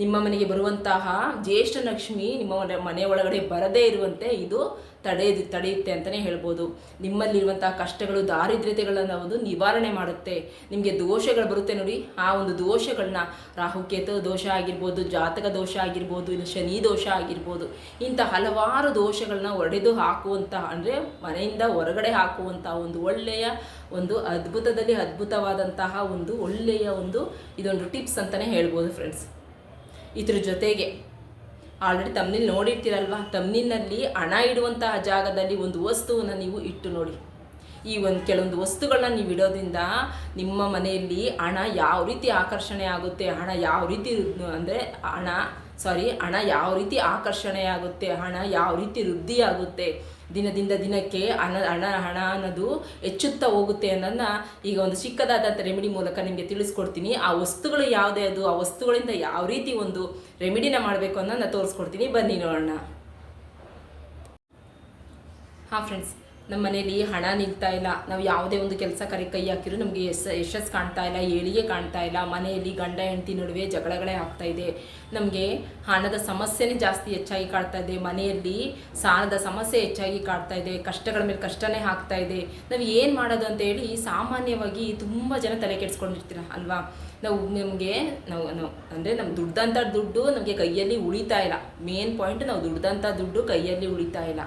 ನಿಮ್ಮ ಮನೆಗೆ ಬರುವಂತಹ ಜ್ಯೇಷ್ಠ ಲಕ್ಷ್ಮಿ ನಿಮ್ಮ ಮನೆ ಒಳಗಡೆ ಬರದೇ ಇರುವಂತೆ ಇದು ತಡೆ ತಡೆಯುತ್ತೆ ಅಂತಲೇ ಹೇಳ್ಬೋದು. ನಿಮ್ಮಲ್ಲಿರುವಂತಹ ಕಷ್ಟಗಳು ದಾರಿದ್ರ್ಯತೆಗಳನ್ನು ಒಂದು ನಿವಾರಣೆ ಮಾಡುತ್ತೆ. ನಿಮಗೆ ದೋಷಗಳು ಬರುತ್ತೆ ನೋಡಿ. ಆ ಒಂದು ದೋಷಗಳನ್ನ ರಾಹುಕೇತು ದೋಷ ಆಗಿರ್ಬೋದು, ಜಾತಕ ದೋಷ ಆಗಿರ್ಬೋದು, ಇಲ್ಲ ಶನಿ ದೋಷ ಆಗಿರ್ಬೋದು, ಇಂಥ ಹಲವಾರು ದೋಷಗಳನ್ನ ಒಡೆದು ಹಾಕುವಂತಹ ಅಂದರೆ ಮನೆಯಿಂದ ಹೊರಗಡೆ ಹಾಕುವಂತಹ ಒಂದು ಒಳ್ಳೆಯ ಒಂದು ಅದ್ಭುತದಲ್ಲಿ ಅದ್ಭುತವಾದಂತಹ ಒಂದು ಒಳ್ಳೆಯ ಒಂದು ಇದೊಂದು ಟಿಪ್ಸ್ ಅಂತಲೇ ಹೇಳ್ಬೋದು ಫ್ರೆಂಡ್ಸ್ ಇದ್ರ ಜೊತೆಗೆ ಆಲ್ರೆಡಿ ತಮ್ಮನಿಲ್ ನೋಡಿರ್ತೀರಲ್ವ? ತಮ್ಮನಿನಲ್ಲಿ ಹಣ ಇಡುವಂತಹ ಜಾಗದಲ್ಲಿ ಒಂದು ವಸ್ತುವನ್ನು ನೀವು ಇಟ್ಟು ನೋಡಿ. ಈ ಒಂದು ಕೆಲವೊಂದು ವಸ್ತುಗಳನ್ನ ನೀವು ಇಡೋದ್ರಿಂದ ನಿಮ್ಮ ಮನೆಯಲ್ಲಿ ಹಣ ಯಾವ ರೀತಿ ಆಕರ್ಷಣೆ ಆಗುತ್ತೆ, ಹಣ ಯಾವ ರೀತಿ, ಅಂದರೆ ಹಣ ಸಾರಿ ಹಣ ಯಾವ ರೀತಿ ಆಕರ್ಷಣೆ ಆಗುತ್ತೆ ಹಣ ಯಾವ ರೀತಿ ವೃದ್ಧಿಯಾಗುತ್ತೆ, ದಿನದಿಂದ ದಿನಕ್ಕೆ ಹಣ ಹಣ ಹಣ ಅನ್ನೋದು ಹೆಚ್ಚುತ್ತಾ ಹೋಗುತ್ತೆ ಅನ್ನೋದನ್ನ ಈಗ ಒಂದು ಚಿಕ್ಕದಾದಂಥ ರೆಮಿಡಿ ಮೂಲಕ ನಿಮಗೆ ತಿಳಿಸ್ಕೊಡ್ತೀನಿ. ಆ ವಸ್ತುಗಳು ಯಾವುದೇ ಅದು, ಆ ವಸ್ತುಗಳಿಂದ ಯಾವ ರೀತಿ ಒಂದು ರೆಮಿಡಿನ ಮಾಡಬೇಕು ಅನ್ನೋದನ್ನ ತೋರಿಸ್ಕೊಡ್ತೀನಿ. ಬನ್ನಿ ನೋಡೋಣ. ಹಾಂ ಫ್ರೆಂಡ್ಸ್ ನಮ್ಮ ಮನೇಲಿ ಹಣ ನಿಲ್ತಾ ಇಲ್ಲ, ನಾವು ಯಾವುದೇ ಒಂದು ಕೆಲಸ ಕರೆ ಕೈ ಹಾಕಿದ್ರು ನಮಗೆ ಯಶ, ಯಶಸ್ಸು ಕಾಣ್ತಾ ಇಲ್ಲ, ಏಳಿಗೆ ಕಾಣ್ತಾ ಇಲ್ಲ, ಮನೆಯಲ್ಲಿ ಗಂಡ, ಹೆಂಡತಿ ನಡುವೆ ಜಗಳಗಳೇ ಆಗ್ತಾ ಇದೆ. ನಮಗೆ ಹಣದ ಸಮಸ್ಯೆನೇ ಜಾಸ್ತಿ ಹೆಚ್ಚಾಗಿ ಕಾಡ್ತಾ ಇದೆ, ಮನೆಯಲ್ಲಿ ಸಾಲದ ಸಮಸ್ಯೆ ಹೆಚ್ಚಾಗಿ ಕಾಡ್ತಾ ಇದೆ, ಕಷ್ಟಗಳ ಮೇಲೆ ಕಷ್ಟನೇ ಆಗ್ತಾ ಇದೆ. ನಾವು ಏನು ಮಾಡೋದು ಅಂತ ಹೇಳಿ ಸಾಮಾನ್ಯವಾಗಿ ತುಂಬ ಜನ ತಲೆ ಕೆಡಿಸ್ಕೊಂಡಿರ್ತೀರ ಅಲ್ವಾ? ನಾವು ನಮಗೆ, ನಾವು ನಾವು ಅಂದರೆ ನಮ್ಮ ದುಡ್ದಂಥ ದುಡ್ಡು ನಮಗೆ ಕೈಯಲ್ಲಿ ಉಳಿತಾ ಇಲ್ಲ. ಮೇನ್ ಪಾಯಿಂಟ್ ನಾವು ದುಡ್ದಂಥ ದುಡ್ಡು ಕೈಯಲ್ಲಿ ಉಳಿತಾ ಇಲ್ಲ.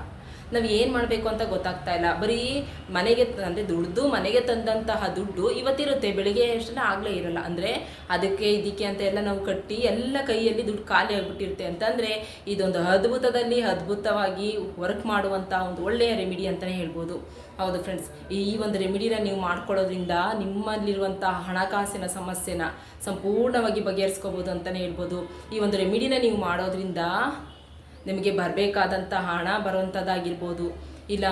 ನಾವು ಏನು ಮಾಡಬೇಕು ಅಂತ ಗೊತ್ತಾಗ್ತಾ ಇಲ್ಲ. ಬರೀ ಮನೆಗೆ ಅಂದರೆ ದುಡ್ದು ಮನೆಗೆ ತಂದಂತಹ ದುಡ್ಡು ಇವತ್ತಿರುತ್ತೆ. ಬೆಳಿಗ್ಗೆ ಅಷ್ಟೇ ಆಗಲೇ ಇರಲ್ಲ. ಅಂದರೆ ಅದಕ್ಕೆ ಇದಕ್ಕೆ ಅಂತ ಎಲ್ಲ ನಾವು ಕಟ್ಟಿ ಎಲ್ಲ ಕೈಯಲ್ಲಿ ದುಡ್ಡು ಖಾಲಿ ಆಗಿಬಿಟ್ಟಿರುತ್ತೆ ಅಂತಂದರೆ ಇದೊಂದು ಅದ್ಭುತದಲ್ಲಿ ಅದ್ಭುತವಾಗಿ ವರ್ಕ್ ಮಾಡುವಂಥ ಒಂದು ಒಳ್ಳೆಯ ರೆಮಿಡಿ ಅಂತಲೇ ಹೇಳ್ಬೋದು. ಹೌದು ಫ್ರೆಂಡ್ಸ್ ಈ ಒಂದು ರೆಮಿಡಿನ ನೀವು ಮಾಡ್ಕೊಳ್ಳೋದ್ರಿಂದ ನಿಮ್ಮಲ್ಲಿರುವಂಥ ಹಣಕಾಸಿನ ಸಮಸ್ಯೆನ ಸಂಪೂರ್ಣವಾಗಿ ಬಗೆಹರಿಸ್ಕೋಬೋದು ಅಂತಲೇ ಹೇಳ್ಬೋದು. ಈ ಒಂದು ರೆಮಿಡಿನ ನೀವು ಮಾಡೋದ್ರಿಂದ ನಿಮಗೆ ಬರಬೇಕಾದಂಥ ಹಣ ಬರುವಂಥದ್ದಾಗಿರ್ಬೋದು, ಇಲ್ಲ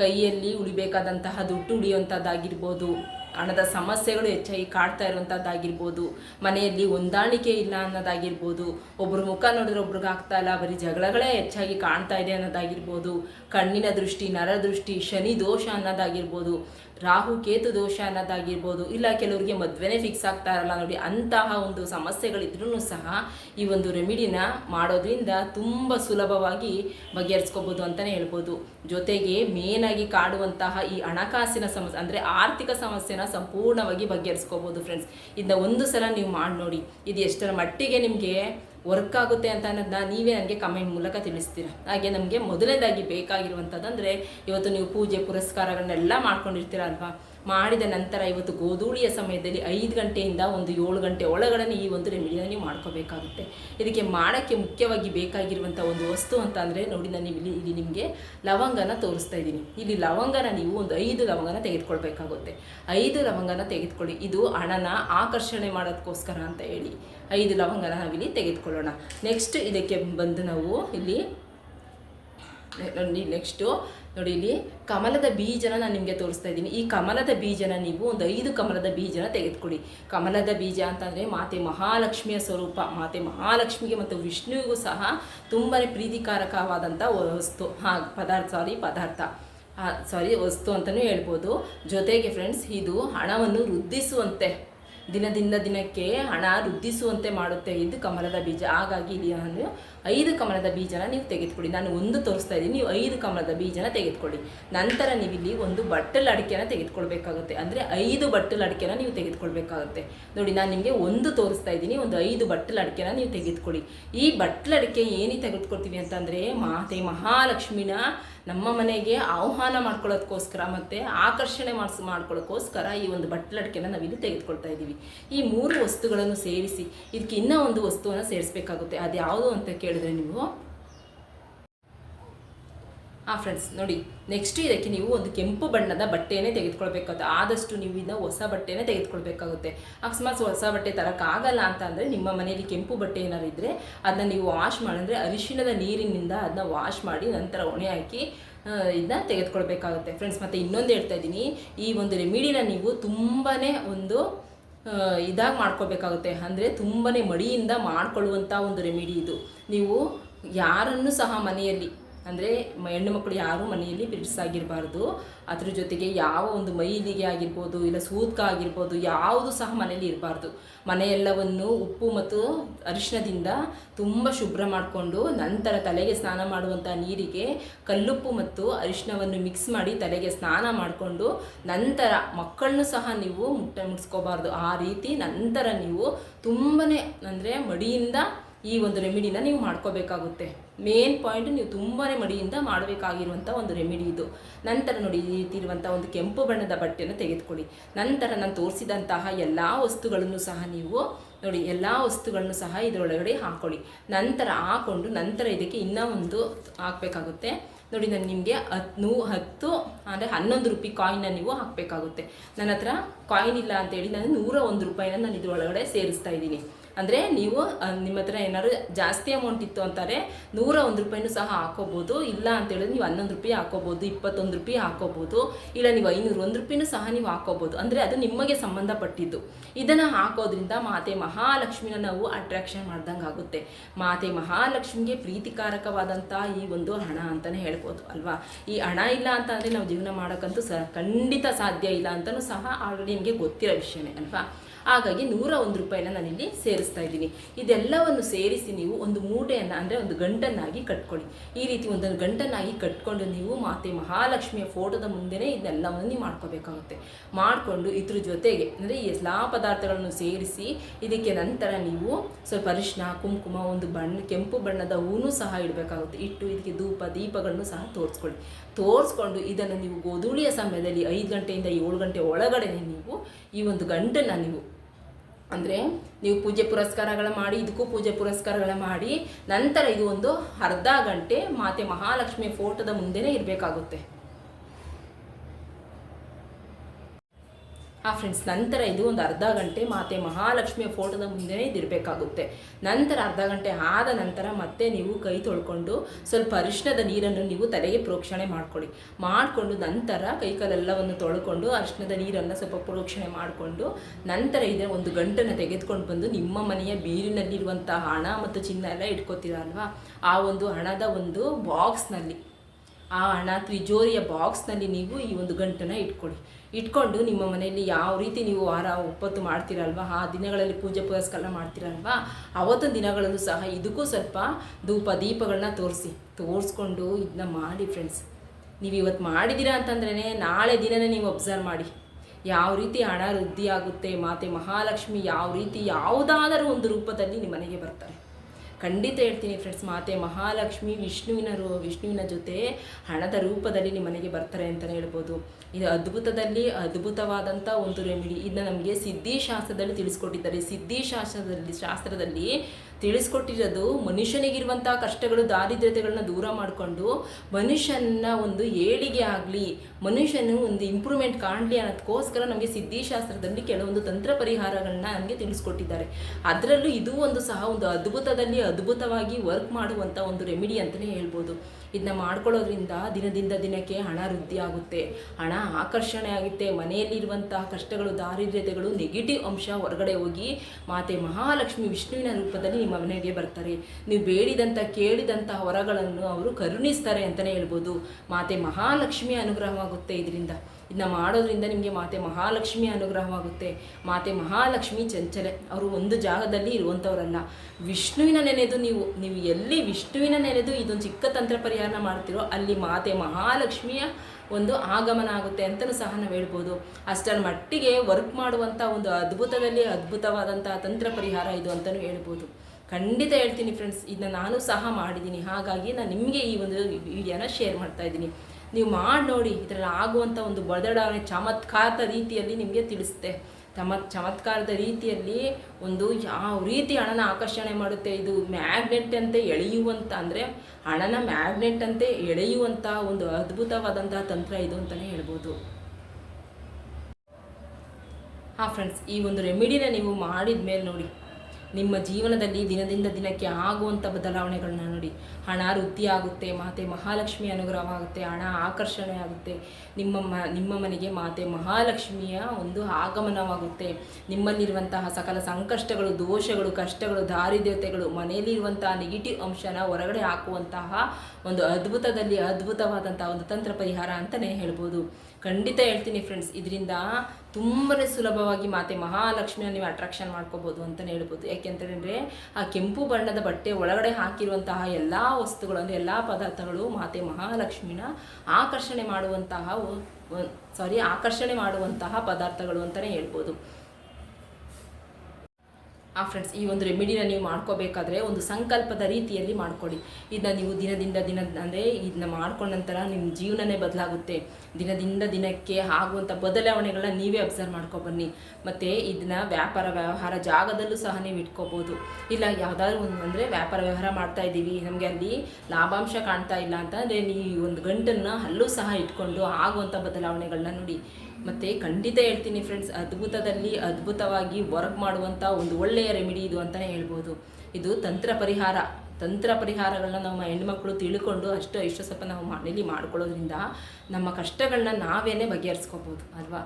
ಕೈಯಲ್ಲಿ ಉಳಿಬೇಕಾದಂತಹ ದುಡ್ಡು ಉಳಿಯುವಂಥದ್ದಾಗಿರ್ಬೋದು, ಹಣದ ಸಮಸ್ಯೆಗಳು ಹೆಚ್ಚಾಗಿ ಕಾಡ್ತಾ ಇರುವಂಥದ್ದಾಗಿರ್ಬೋದು, ಮನೆಯಲ್ಲಿ ಹೊಂದಾಣಿಕೆ ಇಲ್ಲ ಅನ್ನೋದಾಗಿರ್ಬೋದು ಒಬ್ಬರು ಮುಖ ನೋಡಿದ್ರೆ ಒಬ್ರಿಗೆ ಆಗ್ತಾ ಇಲ್ಲ, ಬರೀ ಜಗಳಗಳೇ ಹೆಚ್ಚಾಗಿ ಕಾಣ್ತಾ ಇದೆ ಅನ್ನೋದಾಗಿರ್ಬೋದು, ಕಣ್ಣಿನ ದೃಷ್ಟಿ ನರದೃಷ್ಟಿ ಶನಿ ದೋಷ ಅನ್ನೋದಾಗಿರ್ಬೋದು ರಾಹು ಕೇತು ದೋಷ ಅನ್ನೋದಾಗಿರ್ಬೋದು, ಇಲ್ಲ ಕೆಲವರಿಗೆ ಮದುವೆನೇ ಫಿಕ್ಸ್ ಆಗ್ತಾ ಇರಲ್ಲ ನೋಡಿ ಅಂತಹ ಒಂದು ಸಮಸ್ಯೆಗಳಿದ್ರೂ ಸಹ ಈ ಒಂದು ರೆಮಿಡಿನ ಮಾಡೋದ್ರಿಂದ ತುಂಬ ಸುಲಭವಾಗಿ ಬಗೆಹರಿಸ್ಕೋಬೋದು ಅಂತಲೇ ಹೇಳ್ಬೋದು. ಜೊತೆಗೆ ಮೇನಾಗಿ ಕಾಡುವಂತಹ ಈ ಹಣಕಾಸಿನ ಸಮಸ್ಯೆ, ಅಂದರೆ ಆರ್ಥಿಕ ಸಮಸ್ಯೆನ ಸಂಪೂರ್ಣವಾಗಿ ಬಗೆಹರಿಸ್ಕೋಬೋದು ಫ್ರೆಂಡ್ಸ್ ಇದನ್ನ ಒಂದು ಸಲ ನೀವು ಮಾಡಿ ನೋಡಿ ಇದು ಎಷ್ಟರ ಮಟ್ಟಿಗೆ ನಿಮಗೆ ವರ್ಕ್ ಆಗುತ್ತೆ ಅಂತ ಅನ್ನೋದನ್ನ ನೀವೇ ನನಗೆ ಕಮೆಂಟ್ ಮೂಲಕ ತಿಳಿಸ್ತೀರ? ಹಾಗೆ ನಮಗೆ ಮೊದಲನೇದಾಗಿ ಬೇಕಾಗಿರುವಂಥದ್ದಂದರೆ ಇವತ್ತು ನೀವು ಪೂಜೆ ಪುರಸ್ಕಾರಗಳನ್ನೆಲ್ಲ ಮಾಡ್ಕೊಂಡಿರ್ತೀರ ಅಲ್ವಾ? ಮಾಡಿದ ನಂತರ ಇವತ್ತು ಗೋಧೂಳಿಯ ಸಮಯದಲ್ಲಿ ಐದು ಗಂಟೆಯಿಂದ ಒಂದು ಏಳು ಗಂಟೆ ಒಳಗಡೆ ಈ ಒಂದು ರೆಮಿಡಿಯನ್ನು ಮಾಡ್ಕೋಬೇಕಾಗುತ್ತೆ. ಇದಕ್ಕೆ ಮಾಡೋಕ್ಕೆ ಮುಖ್ಯವಾಗಿ ಬೇಕಾಗಿರುವಂಥ ಒಂದು ವಸ್ತು ಅಂತ ಅಂದರೆ ನೋಡಿ ನಾನು ಇಲ್ಲಿ ಇಲ್ಲಿ ನಿಮಗೆ ಲವಂಗನ ತೋರಿಸ್ತಾ ಇದ್ದೀನಿ. ಇಲ್ಲಿ ಲವಂಗನ ನೀವು ಒಂದು ಐದು ಲವಂಗನ ತೆಗೆದುಕೊಳ್ಬೇಕಾಗುತ್ತೆ. ಐದು ಲವಂಗನ ತೆಗೆದುಕೊಳ್ಳಿ. ಇದು ಹಣನ ಆಕರ್ಷಣೆ ಮಾಡೋದಕ್ಕೋಸ್ಕರ ಅಂತ ಹೇಳಿ. ಐದು ಲವಂಗನ ನಾವಿಲ್ಲಿ ತೆಗೆದುಕೊಳ್ಳೋಣ. ನೆಕ್ಸ್ಟ್ ಇದಕ್ಕೆ ಬಂದು ನಾವು ಇಲ್ಲಿ ನೋಡಿ ನೆಕ್ಸ್ಟು ನೋಡಿ, ಇಲ್ಲಿ ಕಮಲದ ಬೀಜನ ನಾನು ನಿಮಗೆ ತೋರಿಸ್ತಾ ಇದ್ದೀನಿ. ಈ ಕಮಲದ ಬೀಜನ ನೀವು ಒಂದು ಐದು ಕಮಲದ ಬೀಜನ ತೆಗೆದುಕೊಡಿ. ಕಮಲದ ಬೀಜ ಅಂತಂದರೆ ಮಾತೆ ಮಹಾಲಕ್ಷ್ಮಿಯ ಸ್ವರೂಪ. ಮಾತೆ ಮಹಾಲಕ್ಷ್ಮಿಗೆ ಮತ್ತು ವಿಷ್ಣುವಿಗೂ ಸಹ ತುಂಬಾ ಪ್ರೀತಿಕಾರಕವಾದಂಥ ವಸ್ತು. ಹಾಂ, ಪದಾರ್ಥ ಸಾರಿ ಪದಾರ್ಥ. ಸಾರಿ ವಸ್ತು ಅಂತಲೂ ಹೇಳ್ಬೋದು. ಜೊತೆಗೆ ಫ್ರೆಂಡ್ಸ್ ಇದು ಹಣವನ್ನು ವೃದ್ಧಿಸುವಂತೆ. ದಿನದಿಂದ ದಿನಕ್ಕೆ ಹಣ ವೃದ್ಧಿಸುವಂತೆ ಮಾಡುತ್ತೆ ಇದು ಕಮಲದ ಬೀಜ. ಹಾಗಾಗಿ ಇಲ್ಲಿ ನಾನು ಐದು ಕಮಲದ ಬೀಜನ ನೀವು ತೆಗೆದುಕೊಳ್ಳಿ. ನಾನು ಒಂದು ತೋರಿಸ್ತಾ ಇದ್ದೀನಿ. ನೀವು ಐದು ಕಮಲದ ಬೀಜನ ತೆಗೆದುಕೊಳ್ಳಿ. ನಂತರ ನೀವು ಇಲ್ಲಿ ಒಂದು ಬಟ್ಟಲು ಅಡಿಕೆನ ತೆಗೆದುಕೊಳ್ಬೇಕಾಗುತ್ತೆ. ಅಂದರೆ ಐದು ಬಟ್ಟಲು ಅಡಿಕೆನ ನೀವು ತೆಗೆದುಕೊಳ್ಬೇಕಾಗುತ್ತೆ. ನೋಡಿ, ನಾನು ನಿಮಗೆ ಒಂದು ತೋರಿಸ್ತಾ ಇದ್ದೀನಿ. ಒಂದು ಐದು ಬಟ್ಟಲು ಅಡಿಕೆನ ನೀವು ತೆಗೆದುಕೊಳ್ಳಿ. ಈ ಬಟ್ಟಲು ಅಡಿಕೆ ಏನಿ ತೆಗೆದುಕೊಳ್ತೀವಿ ಅಂತಂದರೆ ಮಾತೆ ಮಹಾಲಕ್ಷ್ಮಿನ ನಮ್ಮ ಮನೆಗೆ ಆಹ್ವಾನ ಮಾಡ್ಕೊಳ್ಳೋದಕ್ಕೋಸ್ಕರ ಮತ್ತು ಆಕರ್ಷಣೆ ಮಾಡಿಸ್ ಮಾಡ್ಕೊಳ್ಳೋಕ್ಕೋಸ್ಕರ ಈ ಒಂದು ಬಟ್ಟಲಡಿಕೆನ ನಾವಿಲ್ಲಿ ತೆಗೆದುಕೊಳ್ತಾ ಇದ್ದೀವಿ. ಈ ಮೂರು ವಸ್ತುಗಳನ್ನು ಸೇರಿಸಿ ಇದಕ್ಕೆ ಇನ್ನೂ ಒಂದು ವಸ್ತುವನ್ನು ಸೇರಿಸಬೇಕಾಗುತ್ತೆ. ಅದು ಯಾವುದು ಅಂತ ಕೇಳಿದ್ರೆ ನೀವು? ಹಾಂ ಫ್ರೆಂಡ್ಸ್ ನೋಡಿ ನೆಕ್ಸ್ಟ್ ಇದಕ್ಕೆ ನೀವು ಒಂದು ಕೆಂಪು ಬಣ್ಣದ ಬಟ್ಟೆನೇ ತೆಗೆದುಕೊಳ್ಬೇಕಾಗುತ್ತೆ. ಆದಷ್ಟು ನೀವು ಇದನ್ನ ಹೊಸ ಬಟ್ಟೆನೇ ತೆಗೆದುಕೊಳ್ಬೇಕಾಗುತ್ತೆ. ಅಕಸ್ಮಾತ್ ಹೊಸ ಬಟ್ಟೆ ತರೋಕ್ಕಾಗಲ್ಲ ಅಂತ ಅಂದರೆ ನಿಮ್ಮ ಮನೆಯಲ್ಲಿ ಕೆಂಪು ಬಟ್ಟೆ ಏನಾದ್ರು ಇದ್ದರೆ ಅದನ್ನ ನೀವು ವಾಶ್ ಮಾಡಿದ್ರೆ ಅರಿಶಿಣದ ನೀರಿನಿಂದ ಅದನ್ನ ವಾಶ್ ಮಾಡಿ ನಂತರ ಒಣೆ ಹಾಕಿ ಇದನ್ನ ತೆಗೆದುಕೊಳ್ಬೇಕಾಗುತ್ತೆ. ಫ್ರೆಂಡ್ಸ್ ಮತ್ತು ಇನ್ನೊಂದು ಹೇಳ್ತಾ ಇದ್ದೀನಿ. ಈ ಒಂದು ರೆಮಿಡಿನ ನೀವು ತುಂಬಾ ಒಂದು ಇದಾಗಿ ಮಾಡ್ಕೋಬೇಕಾಗುತ್ತೆ ಅಂದರೆ ತುಂಬಾ ಮಡಿಯಿಂದ ಮಾಡಿಕೊಳ್ಳುವಂಥ ಒಂದು ರೆಮಿಡಿ ಇದು. ನೀವು ಯಾರನ್ನು ಸಹ ಮನೆಯಲ್ಲಿ ಅಂದರೆ ಹೆಣ್ಣು ಮಕ್ಕಳು ಯಾರೂ ಮನೆಯಲ್ಲಿ ಪಿರಿಯಡ್ಸ್ ಆಗಿರಬಾರ್ದು ಅದ್ರ ಜೊತೆಗೆ ಯಾವ ಒಂದು ಮೈಲಿಗೆ ಆಗಿರ್ಬೋದು ಇಲ್ಲ ಸೂತ್ಕ ಆಗಿರ್ಬೋದು ಯಾವುದು ಸಹ ಮನೆಯಲ್ಲಿ ಇರಬಾರ್ದು. ಮನೆಯೆಲ್ಲವನ್ನು ಉಪ್ಪು ಮತ್ತು ಅರಿಶಿಣದಿಂದ ತುಂಬ ಶುಭ್ರ ಮಾಡಿಕೊಂಡು ನಂತರ ತಲೆಗೆ ಸ್ನಾನ ಮಾಡುವಂಥ ನೀರಿಗೆ ಕಲ್ಲುಪ್ಪು ಮತ್ತು ಅರಿಶಿಣವನ್ನು ಮಿಕ್ಸ್ ಮಾಡಿ ತಲೆಗೆ ಸ್ನಾನ ಮಾಡಿಕೊಂಡು ನಂತರ ಮಕ್ಕಳನ್ನು ಸಹ ನೀವು ಮುಟ್ಟ ಮುಟ್ಸ್ಕೋಬಾರ್ದು. ಆ ರೀತಿ ನಂತರ ನೀವು ತುಂಬನೇ ಅಂದರೆ ಮಡಿಯಿಂದ ಈ ಒಂದು ರೆಮಿಡಿನ ನೀವು ಮಾಡ್ಕೋಬೇಕಾಗುತ್ತೆ. ಮೇನ್ ಪಾಯಿಂಟ್ ನೀವು ತುಂಬಾ ಮಡಿಯಿಂದ ಮಾಡಬೇಕಾಗಿರುವಂಥ ಒಂದು ರೆಮಿಡಿ ಇದು. ನಂತರ ನೋಡಿ ಈ ಒಂದು ಕೆಂಪು ಬಣ್ಣದ ಬಟ್ಟೆಯನ್ನು ತೆಗೆದುಕೊಳ್ಳಿ. ನಂತರ ನಾನು ತೋರಿಸಿದಂತಹ ಎಲ್ಲ ವಸ್ತುಗಳನ್ನು ಸಹ ನೀವು ನೋಡಿ, ಎಲ್ಲ ವಸ್ತುಗಳನ್ನು ಸಹ ಇದರೊಳಗಡೆ ಹಾಕ್ಕೊಳ್ಳಿ ನಂತರ ಹಾಕ್ಕೊಂಡು ನಂತರ ಇದಕ್ಕೆ ಇನ್ನೂ ಒಂದು ಹಾಕಬೇಕಾಗುತ್ತೆ. ನೋಡಿ, ನಾನು ನಿಮಗೆ ಹತ್ತು ನೂ, ಹತ್ತು ಅಂದರೆ ಹನ್ನೊಂದು ರೂಪಾಯಿ ಕಾಯಿನ್ನ ನೀವು ಹಾಕಬೇಕಾಗುತ್ತೆ. ನನ್ನ ಹತ್ರ ಕಾಯಿನ್ ಇಲ್ಲ ಅಂತೇಳಿ ನಾನು ನೂರ ಒಂದು ರೂಪಾಯಿನ ನಾನು ಇದರೊಳಗಡೆ ಸೇರಿಸ್ತಾ ಇದ್ದೀನಿ. ಅಂದರೆ ನೀವು ನಿಮ್ಮ ಹತ್ರ ಏನಾದ್ರು ಜಾಸ್ತಿ ಅಮೌಂಟ್ ಇತ್ತು ಅಂತಾರೆ, ನೂರ ಒಂದು ರೂಪಾಯಿನೂ ಸಹ ಹಾಕೋಬೋದು. ಇಲ್ಲ ಅಂತ ಹೇಳಿದ್ರೆ ನೀವು ಹನ್ನೊಂದು ರೂಪಾಯಿ ಹಾಕೋಬೋದು, ಇಪ್ಪತ್ತೊಂದು ರೂಪಾಯಿ ಹಾಕೋಬೋದು. ಇಲ್ಲ ನೀವು ಐನೂರು, ಒಂದು ರೂಪಾಯಿನೂ ಸಹ ನೀವು ಹಾಕೋಬೋದು. ಅಂದರೆ ಅದು ನಿಮಗೆ ಸಂಬಂಧಪಟ್ಟಿದ್ದು. ಇದನ್ನು ಹಾಕೋದ್ರಿಂದ ಮಾತೆ ಮಹಾಲಕ್ಷ್ಮಿನ ನಾವು ಅಟ್ರಾಕ್ಷನ್ ಮಾಡ್ದಂಗೆ ಆಗುತ್ತೆ. ಮಾತೆ ಮಹಾಲಕ್ಷ್ಮಿಗೆ ಪ್ರೀತಿಕಾರಕವಾದಂಥ ಈ ಒಂದು ಹಣ ಅಂತಲೇ ಹೇಳ್ಬೋದು, ಅಲ್ವಾ? ಈ ಹಣ ಇಲ್ಲ ಅಂತ ಅಂದರೆ ನಾವು ಜೀವನ ಮಾಡೋಕ್ಕಂತೂ ಸ, ಖಂಡಿತ ಸಾಧ್ಯ ಇಲ್ಲ ಅಂತಲೂ ಸಹ ಆಲ್ರೆಡಿ ನಿಮಗೆ ಗೊತ್ತಿರೋ ವಿಷಯನೇ, ಅಲ್ವಾ? ಹಾಗಾಗಿ ನೂರ ಒಂದು ರೂಪಾಯಿನ ನಾನಿಲ್ಲಿ ಸೇರಿಸ್ತಾ ಇದ್ದೀನಿ. ಇದೆಲ್ಲವನ್ನು ಸೇರಿಸಿ ನೀವು ಒಂದು ಮೂಟೆಯನ್ನು ಅಂದರೆ ಒಂದು ಗಂಟನ್ನಾಗಿ ಕಟ್ಕೊಳ್ಳಿ. ಈ ರೀತಿ ಒಂದೊಂದು ಗಂಟನ್ನಾಗಿ ಕಟ್ಕೊಂಡು ನೀವು ಮಾತೆ ಮಹಾಲಕ್ಷ್ಮಿಯ ಫೋಟೋದ ಮುಂದೆನೇ ಇದೆಲ್ಲವನ್ನು ನೀವು ಮಾಡ್ಕೋಬೇಕಾಗುತ್ತೆ. ಮಾಡಿಕೊಂಡು ಇದ್ರ ಜೊತೆಗೆ ಅಂದರೆ ಈ ಎಲ್ಲ ಪದಾರ್ಥಗಳನ್ನು ಸೇರಿಸಿ ಇದಕ್ಕೆ ನಂತರ ನೀವು ಸ್ವಲ್ಪ ಅರಿಶಿನ ಕುಂಕುಮ, ಒಂದು ಬಣ್ಣ, ಕೆಂಪು ಬಣ್ಣದ ಹೂನು ಸಹ ಇಡಬೇಕಾಗುತ್ತೆ. ಇಟ್ಟು ಇದಕ್ಕೆ ಧೂಪ, ದೀಪಗಳನ್ನು ಸಹ ತೋರಿಸ್ಕೊಳ್ಳಿ. ತೋರಿಸ್ಕೊಂಡು ಇದನ್ನು ನೀವು ಗೋಧೂಳಿಯ ಸಮಯದಲ್ಲಿ ಐದು ಗಂಟೆಯಿಂದ ಏಳು ಗಂಟೆ ಒಳಗಡೆ ನೀವು ಈ ಒಂದು ಗಂಟನ್ನು ನೀವು ಅಂದರೆ ನೀವು ಪೂಜೆ ಪುರಸ್ಕಾರಗಳ ಮಾಡಿ, ಇದಕ್ಕೂ ಪೂಜೆ ಪುರಸ್ಕಾರಗಳ ಮಾಡಿ, ನಂತರ ಇದು ಒಂದು ಅರ್ಧ ಗಂಟೆ ಮಾತೆ ಮಹಾಲಕ್ಷ್ಮಿ ಫೋಟೋದ ಮುಂದೆನೇ ಇರಬೇಕಾಗುತ್ತೆ. ಆ ಫ್ರೆಂಡ್ಸ್ ನಂತರ ಇದು ಒಂದು ಅರ್ಧ ಗಂಟೆ ಮಾತೆ ಮಹಾಲಕ್ಷ್ಮಿಯ ಫೋಟೋದ ಮುಂದೆನೇ ಇದಿರಬೇಕಾಗುತ್ತೆ ನಂತರ ಅರ್ಧ ಗಂಟೆ ಆದ ನಂತರ ಮತ್ತೆ ನೀವು ಕೈ ತೊಳ್ಕೊಂಡು ಸ್ವಲ್ಪ ಅರಿಶಿಣದ ನೀರನ್ನು ನೀವು ತಲೆಗೆ ಪ್ರೋಕ್ಷಣೆ ಮಾಡ್ಕೊಳ್ಳಿ. ಮಾಡಿಕೊಂಡು ನಂತರ ಕೈಕಾಲೆಲ್ಲವನ್ನು ತೊಳ್ಕೊಂಡು ಅರಿಶಿಣದ ನೀರನ್ನು ಸ್ವಲ್ಪ ಪ್ರೋಕ್ಷಣೆ ಮಾಡಿಕೊಂಡು ನಂತರ ಇದರ ಒಂದು ಗಂಟನ್ನು ತೆಗೆದುಕೊಂಡು ಬಂದು ನಿಮ್ಮ ಮನೆಯ ಬೀರಿನಲ್ಲಿರುವಂಥ ಹಣ ಮತ್ತು ಚಿನ್ನ ಎಲ್ಲ ಇಟ್ಕೋತೀರ ಅಲ್ವಾ? ಆ ಒಂದು ಹಣದ ಒಂದು ಬಾಕ್ಸ್ನಲ್ಲಿ ಆ ಹಣ ತ್ರಿಜೋರಿಯ ಬಾಕ್ಸ್ನಲ್ಲಿ ನೀವು ಈ ಒಂದು ಗಂಟನ್ನು ಇಟ್ಕೊಳ್ಳಿ. ಇಟ್ಕೊಂಡು ನಿಮ್ಮ ಮನೆಯಲ್ಲಿ ಯಾವ ರೀತಿ ನೀವು ವಾರ ಒಪ್ಪತ್ತು ಮಾಡ್ತೀರಲ್ವ? ಆ ದಿನಗಳಲ್ಲಿ ಪೂಜೆ ಪುರಸ್ಕಾರ ಮಾಡ್ತೀರಲ್ವ? ಅವತ್ತು ದಿನಗಳಲ್ಲೂ ಸಹ ಇದಕ್ಕೂ ಸ್ವಲ್ಪ ಧೂಪ ದೀಪಗಳನ್ನ ತೋರಿಸಿ, ತೋರಿಸ್ಕೊಂಡು ಇದನ್ನ ಮಾಡಿ ಫ್ರೆಂಡ್ಸ್ ನೀವು ಇವತ್ತು ಮಾಡಿದ್ದೀರಾ ಅಂತಂದ್ರೇ ನಾಳೆ ದಿನನೇ ನೀವು ಅಬ್ಸರ್ವ್ ಮಾಡಿ. ಯಾವ ರೀತಿ ಹಣ ವೃದ್ಧಿ ಆಗುತ್ತೆ ಮಾತೆ ಮಹಾಲಕ್ಷ್ಮಿ ಯಾವ ರೀತಿ ಯಾವುದಾದರೂ ಒಂದು ರೂಪದಲ್ಲಿ ನಿಮ್ಮ ಮನೆಗೆ ಬರ್ತಾರೆ. ಖಂಡಿತ ಹೇಳ್ತೀನಿ ಫ್ರೆಂಡ್ಸ್ ಮಾತೆ ಮಹಾಲಕ್ಷ್ಮಿ, ವಿಷ್ಣುವಿನ ರೂ, ವಿಷ್ಣುವಿನ ಜೊತೆ ಹಣದ ರೂಪದಲ್ಲಿ ನಿಮ್ಮ ಮನೆಗೆ ಬರ್ತಾರೆ ಅಂತಲೇ ಹೇಳ್ಬೋದು. ಇದು ಅದ್ಭುತದಲ್ಲಿ ಅದ್ಭುತವಾದಂಥ ಒಂದು ರೆಮಿಡಿ ಇದನ್ನ ನಮಗೆ ಸಿದ್ಧಿ ಶಾಸ್ತ್ರದಲ್ಲಿ ತಿಳಿಸ್ಕೊಟ್ಟಿದ್ದಾರೆ. ಸಿದ್ಧಿ ಶಾಸ್ತ್ರದಲ್ಲಿ ಶಾಸ್ತ್ರದಲ್ಲಿ ತಿಳಿಸ್ಕೊಟ್ಟಿರೋದು ಮನುಷ್ಯನಿಗಿರುವಂಥ ಕಷ್ಟಗಳು, ದಾರಿದ್ರ್ಯತೆಗಳನ್ನ ದೂರ ಮಾಡಿಕೊಂಡು ಮನುಷ್ಯನ ಒಂದು ಏಳಿಗೆ ಆಗಲಿ, ಮನುಷ್ಯನು ಒಂದು ಇಂಪ್ರೂವ್ಮೆಂಟ್ ಕಾಣಲಿ ಅನ್ನೋದಕ್ಕೋಸ್ಕರ ನಮಗೆ ಸಿದ್ಧಿಶಾಸ್ತ್ರದಲ್ಲಿ ಕೆಲವೊಂದು ತಂತ್ರ ಪರಿಹಾರಗಳನ್ನ ನಮಗೆ ತಿಳಿಸ್ಕೊಟ್ಟಿದ್ದಾರೆ. ಅದರಲ್ಲೂ ಇದು ಒಂದು ಸಹ ಒಂದು ಅದ್ಭುತದಲ್ಲಿ ಅದ್ಭುತವಾಗಿ ವರ್ಕ್ ಮಾಡುವಂಥ ಒಂದು ರೆಮಿಡಿ ಅಂತಲೇ ಹೇಳ್ಬೋದು. ಇದನ್ನ ಮಾಡ್ಕೊಳ್ಳೋದ್ರಿಂದ ದಿನದಿಂದ ದಿನಕ್ಕೆ ಹಣ ವೃದ್ಧಿ ಆಗುತ್ತೆ. ಹಣ ಆಕರ್ಷಣೆ ಆಗುತ್ತೆ. ಮನೆಯಲ್ಲಿರುವಂತಹ ಕಷ್ಟಗಳು, ದಾರಿದ್ರ್ಯತೆಗಳು ನೆಗೆಟಿವ್ ಅಂಶ ಹೊರಗಡೆ ಹೋಗಿ ಮಾತೆ ಮಹಾಲಕ್ಷ್ಮಿ ವಿಷ್ಣುವಿನ ರೂಪದಲ್ಲಿ ನಿಮ್ಮ ಮನೆಗೆ ಬರ್ತಾರೆ. ನೀವು ಬೇಡಿದಂಥ ಕೇಳಿದಂಥ ಹೊರಗಳನ್ನು ಅವರು ಕರುಣಿಸ್ತಾರೆ ಅಂತಲೇ ಹೇಳ್ಬೋದು. ಮಾತೆ ಮಹಾಲಕ್ಷ್ಮಿಯ ಅನುಗ್ರಹವಾಗುತ್ತೆ ಇದರಿಂದ. ಇದನ್ನ ಮಾಡೋದ್ರಿಂದ ನಿಮಗೆ ಮಾತೆ ಮಹಾಲಕ್ಷ್ಮಿ ಅನುಗ್ರಹವಾಗುತ್ತೆ. ಮಾತೆ ಮಹಾಲಕ್ಷ್ಮಿ ಚಂಚಲೆ, ಅವರು ಒಂದು ಜಾಗದಲ್ಲಿ ಇರುವಂಥವರಲ್ಲ ವಿಷ್ಣುವಿನ ನೆನೆದು ನೀವು ನೀವು ಎಲ್ಲಿ ವಿಷ್ಣುವಿನ ನೆನೆದು ಇದೊಂದು ಚಿಕ್ಕ ತಂತ್ರ ಪರಿಹಾರನ ಮಾಡ್ತಿರೋ ಅಲ್ಲಿ ಮಾತೆ ಮಹಾಲಕ್ಷ್ಮಿಯ ಒಂದು ಆಗಮನ ಆಗುತ್ತೆ ಅಂತಲೂ ಸಹ ನಾವು ಹೇಳ್ಬೋದು. ಅಷ್ಟರ ಮಟ್ಟಿಗೆ ವರ್ಕ್ ಮಾಡುವಂಥ ಒಂದು ಅದ್ಭುತದಲ್ಲಿ ಅದ್ಭುತವಾದಂಥ ತಂತ್ರ ಪರಿಹಾರ ಇದು ಅಂತಲೂ ಹೇಳ್ಬೋದು. ಖಂಡಿತ ಹೇಳ್ತೀನಿ ಫ್ರೆಂಡ್ಸ್ ಇದನ್ನ ನಾನು ಸಹ ಮಾಡಿದ್ದೀನಿ. ಹಾಗಾಗಿ ನಾನು ನಿಮಗೆ ಈ ಒಂದು ವಿಡಿಯೋನ ಶೇರ್ ಮಾಡ್ತಾ ಇದ್ದೀನಿ. ನೀವು ಮಾಡಿ ನೋಡಿ, ಇದರಲ್ಲಿ ಆಗುವಂಥ ಒಂದು ಬದಲಾವಣೆ ಚಮತ್ಕಾರದ ರೀತಿಯಲ್ಲಿ ನಿಮಗೆ ತಿಳಿಸುತ್ತೆ. ಚಮ, ಚಮತ್ಕಾರದ ರೀತಿಯಲ್ಲಿ ಒಂದು ಯಾವ ರೀತಿ ಹಣನ ಆಕರ್ಷಣೆ ಮಾಡುತ್ತೆ, ಇದು ಮ್ಯಾಗ್ನೆಟ್ ಅಂತೆ ಎಳೆಯುವಂಥ ಅಂದರೆ ಹಣನ ಮ್ಯಾಗ್ನೆಟ್ ಅಂತೆ ಎಳೆಯುವಂಥ ಒಂದು ಅದ್ಭುತವಾದಂತಹ ತಂತ್ರ ಇದು ಅಂತಲೇ ಹೇಳ್ಬೋದು. ಹಾಂ ಫ್ರೆಂಡ್ಸ್ ಈ ಒಂದು ರೆಮಿಡಿನ ನೀವು ಮಾಡಿದ ಮೇಲೆ ನೋಡಿ ನಿಮ್ಮ ಜೀವನದಲ್ಲಿ ದಿನದಿಂದ ದಿನಕ್ಕೆ ಆಗುವಂಥ ಬದಲಾವಣೆಗಳನ್ನ ನೋಡಿ. ಹಣ ವೃದ್ಧಿ ಆಗುತ್ತೆ, ಮಾತೆ ಮಹಾಲಕ್ಷ್ಮಿ ಅನುಗ್ರಹವಾಗುತ್ತೆ ಹಣ ಆಕರ್ಷಣೆ ಆಗುತ್ತೆ. ನಿಮ್ಮ ಮ, ನಿಮ್ಮ ಮನೆಗೆ ಮಾತೆ ಮಹಾಲಕ್ಷ್ಮಿಯ ಒಂದು ಆಗಮನವಾಗುತ್ತೆ. ನಿಮ್ಮಲ್ಲಿರುವಂತಹ ಸಕಲ ಸಂಕಷ್ಟಗಳು, ದೋಷಗಳು, ಕಷ್ಟಗಳು, ದಾರಿದ್ರ್ಯತೆಗಳು ಮನೆಯಲ್ಲಿರುವಂತಹ ನೆಗೆಟಿವ್ ಅಂಶನ ಹೊರಗಡೆ ಹಾಕುವಂತಹ ಒಂದು ಅದ್ಭುತದಲ್ಲಿ ಅದ್ಭುತವಾದಂತಹ ಒಂದು ತಂತ್ರ ಪರಿಹಾರ ಅಂತಲೇ ಹೇಳ್ಬೋದು. ಖಂಡಿತ ಹೇಳ್ತೀನಿ ಫ್ರೆಂಡ್ಸ್ ಇದರಿಂದ ತುಂಬಾ ಸುಲಭವಾಗಿ ಮಾತೆ ಮಹಾಲಕ್ಷ್ಮಿನ ನೀವು ಅಟ್ರಾಕ್ಷನ್ ಮಾಡ್ಕೋಬೋದು ಅಂತಲೇ ಹೇಳ್ಬೋದು. ಯಾಕೆಂತಂದರೆ ಆ ಕೆಂಪು ಬಣ್ಣದ ಬಟ್ಟೆ ಒಳಗಡೆ ಹಾಕಿರುವಂತಹ ಎಲ್ಲ ವಸ್ತುಗಳು ಅಂದರೆ ಎಲ್ಲ ಪದಾರ್ಥಗಳು ಮಾತೆ ಮಹಾಲಕ್ಷ್ಮಿನ ಆಕರ್ಷಣೆ ಮಾಡುವಂತಹ ಸಾರಿ ಆಕರ್ಷಣೆ ಮಾಡುವಂತಹ ಪದಾರ್ಥಗಳು ಅಂತಲೇ ಹೇಳ್ಬೋದು. ಆ ಫ್ರೆಂಡ್ಸ್ ಈ ಒಂದು ರೆಮಿಡಿನ ನೀವು ಮಾಡ್ಕೋಬೇಕಾದ್ರೆ ಒಂದು ಸಂಕಲ್ಪದ ರೀತಿಯಲ್ಲಿ ಮಾಡ್ಕೊಳ್ಳಿ ಇದನ್ನ ನೀವು ದಿನದಿಂದ ದಿನ, ಅಂದರೆ ಇದನ್ನ ಮಾಡ್ಕೊಂಡ ನಂತರ ನಿಮ್ಮ ಜೀವನನೇ ಬದಲಾಗುತ್ತೆ. ದಿನದಿಂದ ದಿನಕ್ಕೆ ಆಗುವಂಥ ಬದಲಾವಣೆಗಳನ್ನ ನೀವೇ ಅಬ್ಸರ್ವ್ ಮಾಡ್ಕೊಬನ್ನಿ ಮತ್ತು ಇದನ್ನ ವ್ಯಾಪಾರ, ವ್ಯವಹಾರ ಜಾಗದಲ್ಲೂ ಸಹ ನೀವು ಇಟ್ಕೋಬೋದು. ಇಲ್ಲ, ಯಾವುದಾದ್ರೂ ಒಂದು ಅಂದರೆ ವ್ಯಾಪಾರ, ವ್ಯವಹಾರ ಮಾಡ್ತಾ ಇದ್ದೀವಿ, ನಮಗೆ ಅಲ್ಲಿ ಲಾಭಾಂಶ ಕಾಣ್ತಾ ಇಲ್ಲ ಅಂತ ಅಂದರೆ ನೀವು ಒಂದು ಗಂಟನ್ನು ಅಲ್ಲೂ ಸಹ ಇಟ್ಕೊಂಡು ಆಗುವಂಥ ಬದಲಾವಣೆಗಳನ್ನ ನೋಡಿ. ಮತ್ತು ಖಂಡಿತ ಹೇಳ್ತೀನಿ ಫ್ರೆಂಡ್ಸ್ ಅದ್ಭುತದಲ್ಲಿ ಅದ್ಭುತವಾಗಿ ವರ್ಕ್ ಮಾಡುವಂಥ ಒಂದು ಒಳ್ಳೆಯ ರೆಮಿಡಿ ಇದು ಅಂತಲೇ ಹೇಳ್ಬೋದು. ಇದು ತಂತ್ರ ಪರಿಹಾರ. ತಂತ್ರ ಪರಿಹಾರಗಳನ್ನ ನಮ್ಮ ಹೆಣ್ಮಕ್ಳು ತಿಳ್ಕೊಂಡು ಅಷ್ಟು ಇಷ್ಟು ಸ್ವಲ್ಪ ನಾವು ಮನೇಲಿ ಮಾಡ್ಕೊಳ್ಳೋದ್ರಿಂದ ನಮ್ಮ ಕಷ್ಟಗಳನ್ನ ನಾವೇನೇ ಬಗೆಹರಿಸ್ಕೋಬೋದು, ಅಲ್ವಾ?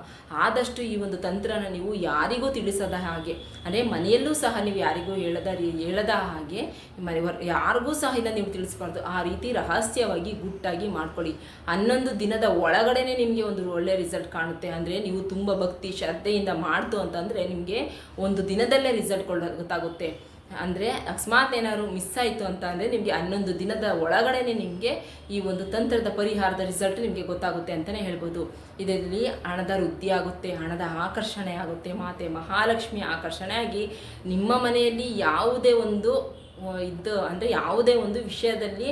ಆದಷ್ಟು ಈ ಒಂದು ತಂತ್ರನ ನೀವು ಯಾರಿಗೂ ತಿಳಿಸದ ಹಾಗೆ ಅಂದರೆ ಮನೆಯಲ್ಲೂ ಸಹ ನೀವು ಯಾರಿಗೂ ಹೇಳದ ಹೇಳದ ಹಾಗೆ ಯಾರಿಗೂ ಸಹ ಇದನ್ನು ನೀವು ತಿಳಿಸ್ಬಾರ್ದು. ಆ ರೀತಿ ರಹಸ್ಯವಾಗಿ ಗುಟ್ಟಾಗಿ ಮಾಡ್ಕೊಳ್ಳಿ. ಹನ್ನೊಂದು ದಿನದ ಒಳಗಡೆನೆ ನಿಮಗೆ ಒಂದು ಒಳ್ಳೆಯ ರಿಸಲ್ಟ್ ಕಾಣುತ್ತೆ. ಅಂದರೆ ನೀವು ತುಂಬ ಭಕ್ತಿ, ಶ್ರದ್ಧೆಯಿಂದ ಮಾಡ್ತು ಅಂತಂದರೆ ನಿಮಗೆ ಒಂದು ದಿನದಲ್ಲೇ ರಿಸಲ್ಟ್ ಕೊಡೋ ಗೊತ್ತಾಗುತ್ತೆ. ಅಂದರೆ ಅಕಸ್ಮಾತ್ ಏನಾದ್ರು ಮಿಸ್ ಆಯಿತು ಅಂತ ಅಂದರೆ ನಿಮಗೆ ಹನ್ನೊಂದು ದಿನದ ಒಳಗಡೆ ನಿಮಗೆ ಈ ಒಂದು ತಂತ್ರದ ಪರಿಹಾರದ ರಿಸಲ್ಟ್ ನಿಮಗೆ ಗೊತ್ತಾಗುತ್ತೆ ಅಂತಲೇ ಹೇಳ್ಬೋದು. ಇದರಲ್ಲಿ ಹಣದ ವೃದ್ಧಿ ಆಗುತ್ತೆ, ಹಣದ ಆಕರ್ಷಣೆ ಆಗುತ್ತೆ, ಮಾತೆ ಮಹಾಲಕ್ಷ್ಮಿ ಆಕರ್ಷಣೆ ಆಗಿ ನಿಮ್ಮ ಮನೆಯಲ್ಲಿ ಯಾವುದೇ ಒಂದು ಇದು ಅಂದರೆ ಯಾವುದೇ ಒಂದು ವಿಷಯದಲ್ಲಿ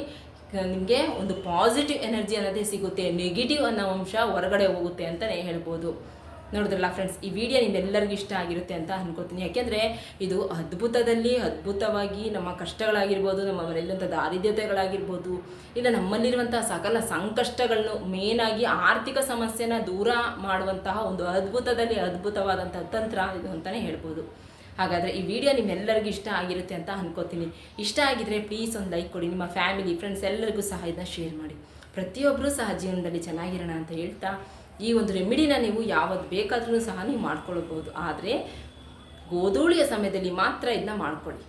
ನಿಮಗೆ ಒಂದು ಪಾಸಿಟಿವ್ ಎನರ್ಜಿ ಅನ್ನೋದೇ ಸಿಗುತ್ತೆ ನೆಗೆಟಿವ್ ಅನ್ನೋ ಅಂಶ ಹೊರಗಡೆ ಹೋಗುತ್ತೆ ಅಂತಲೇ ಹೇಳ್ಬೋದು. ನೋಡಿದ್ರಲ್ಲ ಫ್ರೆಂಡ್ಸ್ ಈ ವಿಡಿಯೋ ನಿಮ್ಮೆಲ್ಲರಿಗೂ ಇಷ್ಟ ಆಗಿರುತ್ತೆ ಅಂತ ಅನ್ಕೋತೀನಿ. ಯಾಕೆಂದರೆ ಇದು ಅದ್ಭುತದಲ್ಲಿ ಅದ್ಭುತವಾಗಿ ನಮ್ಮ ಕಷ್ಟಗಳಾಗಿರ್ಬೋದು, ನಮ್ಮ ಮನೆಯಲ್ಲಿರುವಂಥ ದಾರಿದ್ರ್ಯತೆಗಳಾಗಿರ್ಬೋದು, ಇಲ್ಲ ನಮ್ಮಲ್ಲಿರುವಂಥ ಸಕಲ ಸಂಕಷ್ಟಗಳನ್ನು ಮೇನಾಗಿ ಆರ್ಥಿಕ ಸಮಸ್ಯೆನ ದೂರ ಮಾಡುವಂತಹ ಒಂದು ಅದ್ಭುತದಲ್ಲಿ ಅದ್ಭುತವಾದಂಥ ತಂತ್ರ ಇದು ಅಂತಲೇ ಹೇಳ್ಬೋದು. ಹಾಗಾದರೆ ಈ ವಿಡಿಯೋ ನಿಮ್ಮೆಲ್ಲರಿಗೂ ಇಷ್ಟ ಆಗಿರುತ್ತೆ ಅಂತ ಅನ್ಕೋತೀನಿ. ಇಷ್ಟ ಆಗಿದ್ರೆ ಪ್ಲೀಸ್ ಒಂದು ಲೈಕ್ ಕೊಡಿ, ನಿಮ್ಮ ಫ್ಯಾಮಿಲಿ ಫ್ರೆಂಡ್ಸ್ ಎಲ್ಲರಿಗೂ ಸಹ ಇದನ್ನ ಶೇರ್ ಮಾಡಿ. ಪ್ರತಿಯೊಬ್ಬರೂ ಸಹ ಜೀವನದಲ್ಲಿ ಚೆನ್ನಾಗಿರೋಣ ಅಂತ ಹೇಳ್ತಾ ಈ ಒಂದು ರೆಮಿಡಿನ ನೀವು ಯಾವತ್ತು ಬೇಕಾದ್ರೂ ಸಹ ನೀವು ಮಾಡ್ಕೊಳ್ಬೋದು ಆದರೆ ಗೋಧೂಳಿಯ ಸಮಯದಲ್ಲಿ ಮಾತ್ರ ಇದನ್ನ ಮಾಡ್ಕೊಳ್ಳಿ.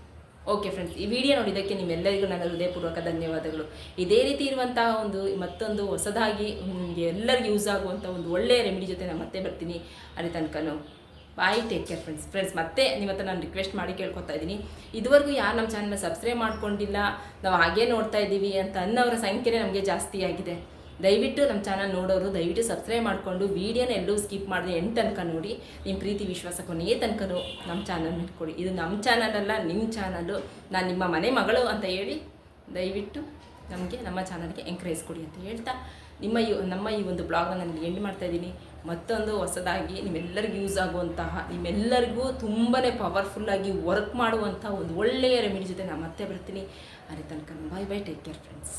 ಓಕೆ ಫ್ರೆಂಡ್ಸ್ ಈ ವಿಡಿಯೋ ನೋಡಿದ್ದಕ್ಕೆ ನಿಮ್ಮೆಲ್ಲರಿಗೂ ನನ್ನ ಹೃದಯಪೂರ್ವಕ ಧನ್ಯವಾದಗಳು. ಇದೇ ರೀತಿ ಇರುವಂತಹ ಒಂದು ಮತ್ತೊಂದು ಹೊಸದಾಗಿ ನಿಮಗೆ ಎಲ್ಲರಿಗೂ ಯೂಸ್ ಆಗುವಂಥ ಒಂದು ಒಳ್ಳೆಯ ರೆಮಿಡಿ ಜೊತೆ ನಾನು ಮತ್ತೆ ಬರ್ತೀನಿ. ಅಲ್ಲಿ ತನಕನೂ bye take care friends friends ಮತ್ತೆ ನಿಮ್ಮ ಹತ್ರ ನಾನು ರಿಕ್ವೆಸ್ಟ್ ಮಾಡಿ ಕೇಳ್ಕೊತಾ ಇದ್ದೀನಿ. ಇದುವರೆಗೂ ಯಾರು ನಮ್ಮ ಚಾನಲ್ನ ಸಬ್ಸ್ಕ್ರೈಬ್ ಮಾಡ್ಕೊಂಡಿಲ್ಲ, ನಾವು ಹಾಗೇ ನೋಡ್ತಾ ಇದ್ದೀವಿ ಅಂತ ಅನ್ನೋರ ಸಂಖ್ಯೆನೇ ನಮಗೆ ಜಾಸ್ತಿ ಆಗಿದೆ. ದಯವಿಟ್ಟು ನಮ್ಮ ಚಾನಲ್ ನೋಡೋರು, ದಯವಿಟ್ಟು ಸಬ್ಸ್ಕ್ರೈಬ್ ಮಾಡಿಕೊಂಡು ವೀಡಿಯೋನ ಎಲ್ಲೂ ಸ್ಕಿಪ್ ಮಾಡಿದೆ ಎಂಟು ತನಕ ನೋಡಿ ನಿಮ್ಮ ಪ್ರೀತಿ ವಿಶ್ವಾಸ ಕೊನೆಯೇ ತನಕನೂ ನಮ್ಮ ಚಾನಲ್ ಇಟ್ಕೊಡಿ ಇದು ನಮ್ಮ ಚಾನಲ್ ಅಲ್ಲ ನಿಮ್ಮ ಚಾನಲ್ಲು ನಾನು ನಿಮ್ಮ ಮನೆ ಮಗಳು ಅಂತ ಹೇಳಿ ದಯವಿಟ್ಟು ನಮಗೆ, ನಮ್ಮ ಚಾನಲ್ಗೆ ಎಂಕರೇಜ್ ಕೊಡಿ ಅಂತ ಹೇಳ್ತಾ, ನಿಮ್ಮ ಈ, ನಮ್ಮ ಈ ಒಂದು ಬ್ಲಾಗ್ನ ನಾನು ಎಂಡ್ ಮಾಡ್ತಾ ಇದ್ದೀನಿ. ಮತ್ತೊಂದು ಹೊಸದಾಗಿ ನಿಮ್ಮೆಲ್ಲರಿಗೂ ಯೂಸ್ ಆಗುವಂತಹ, ನಿಮ್ಮೆಲ್ಲರಿಗೂ ತುಂಬಾ ಪವರ್ಫುಲ್ಲಾಗಿ ವರ್ಕ್ ಮಾಡುವಂಥ ಒಂದು ಒಳ್ಳೆಯ ರೆಮಿಡಿ ಜೊತೆ ನಾನು ಮತ್ತೆ ಬರ್ತೀನಿ. ಅದೇ ತನಕ bye bye take care friends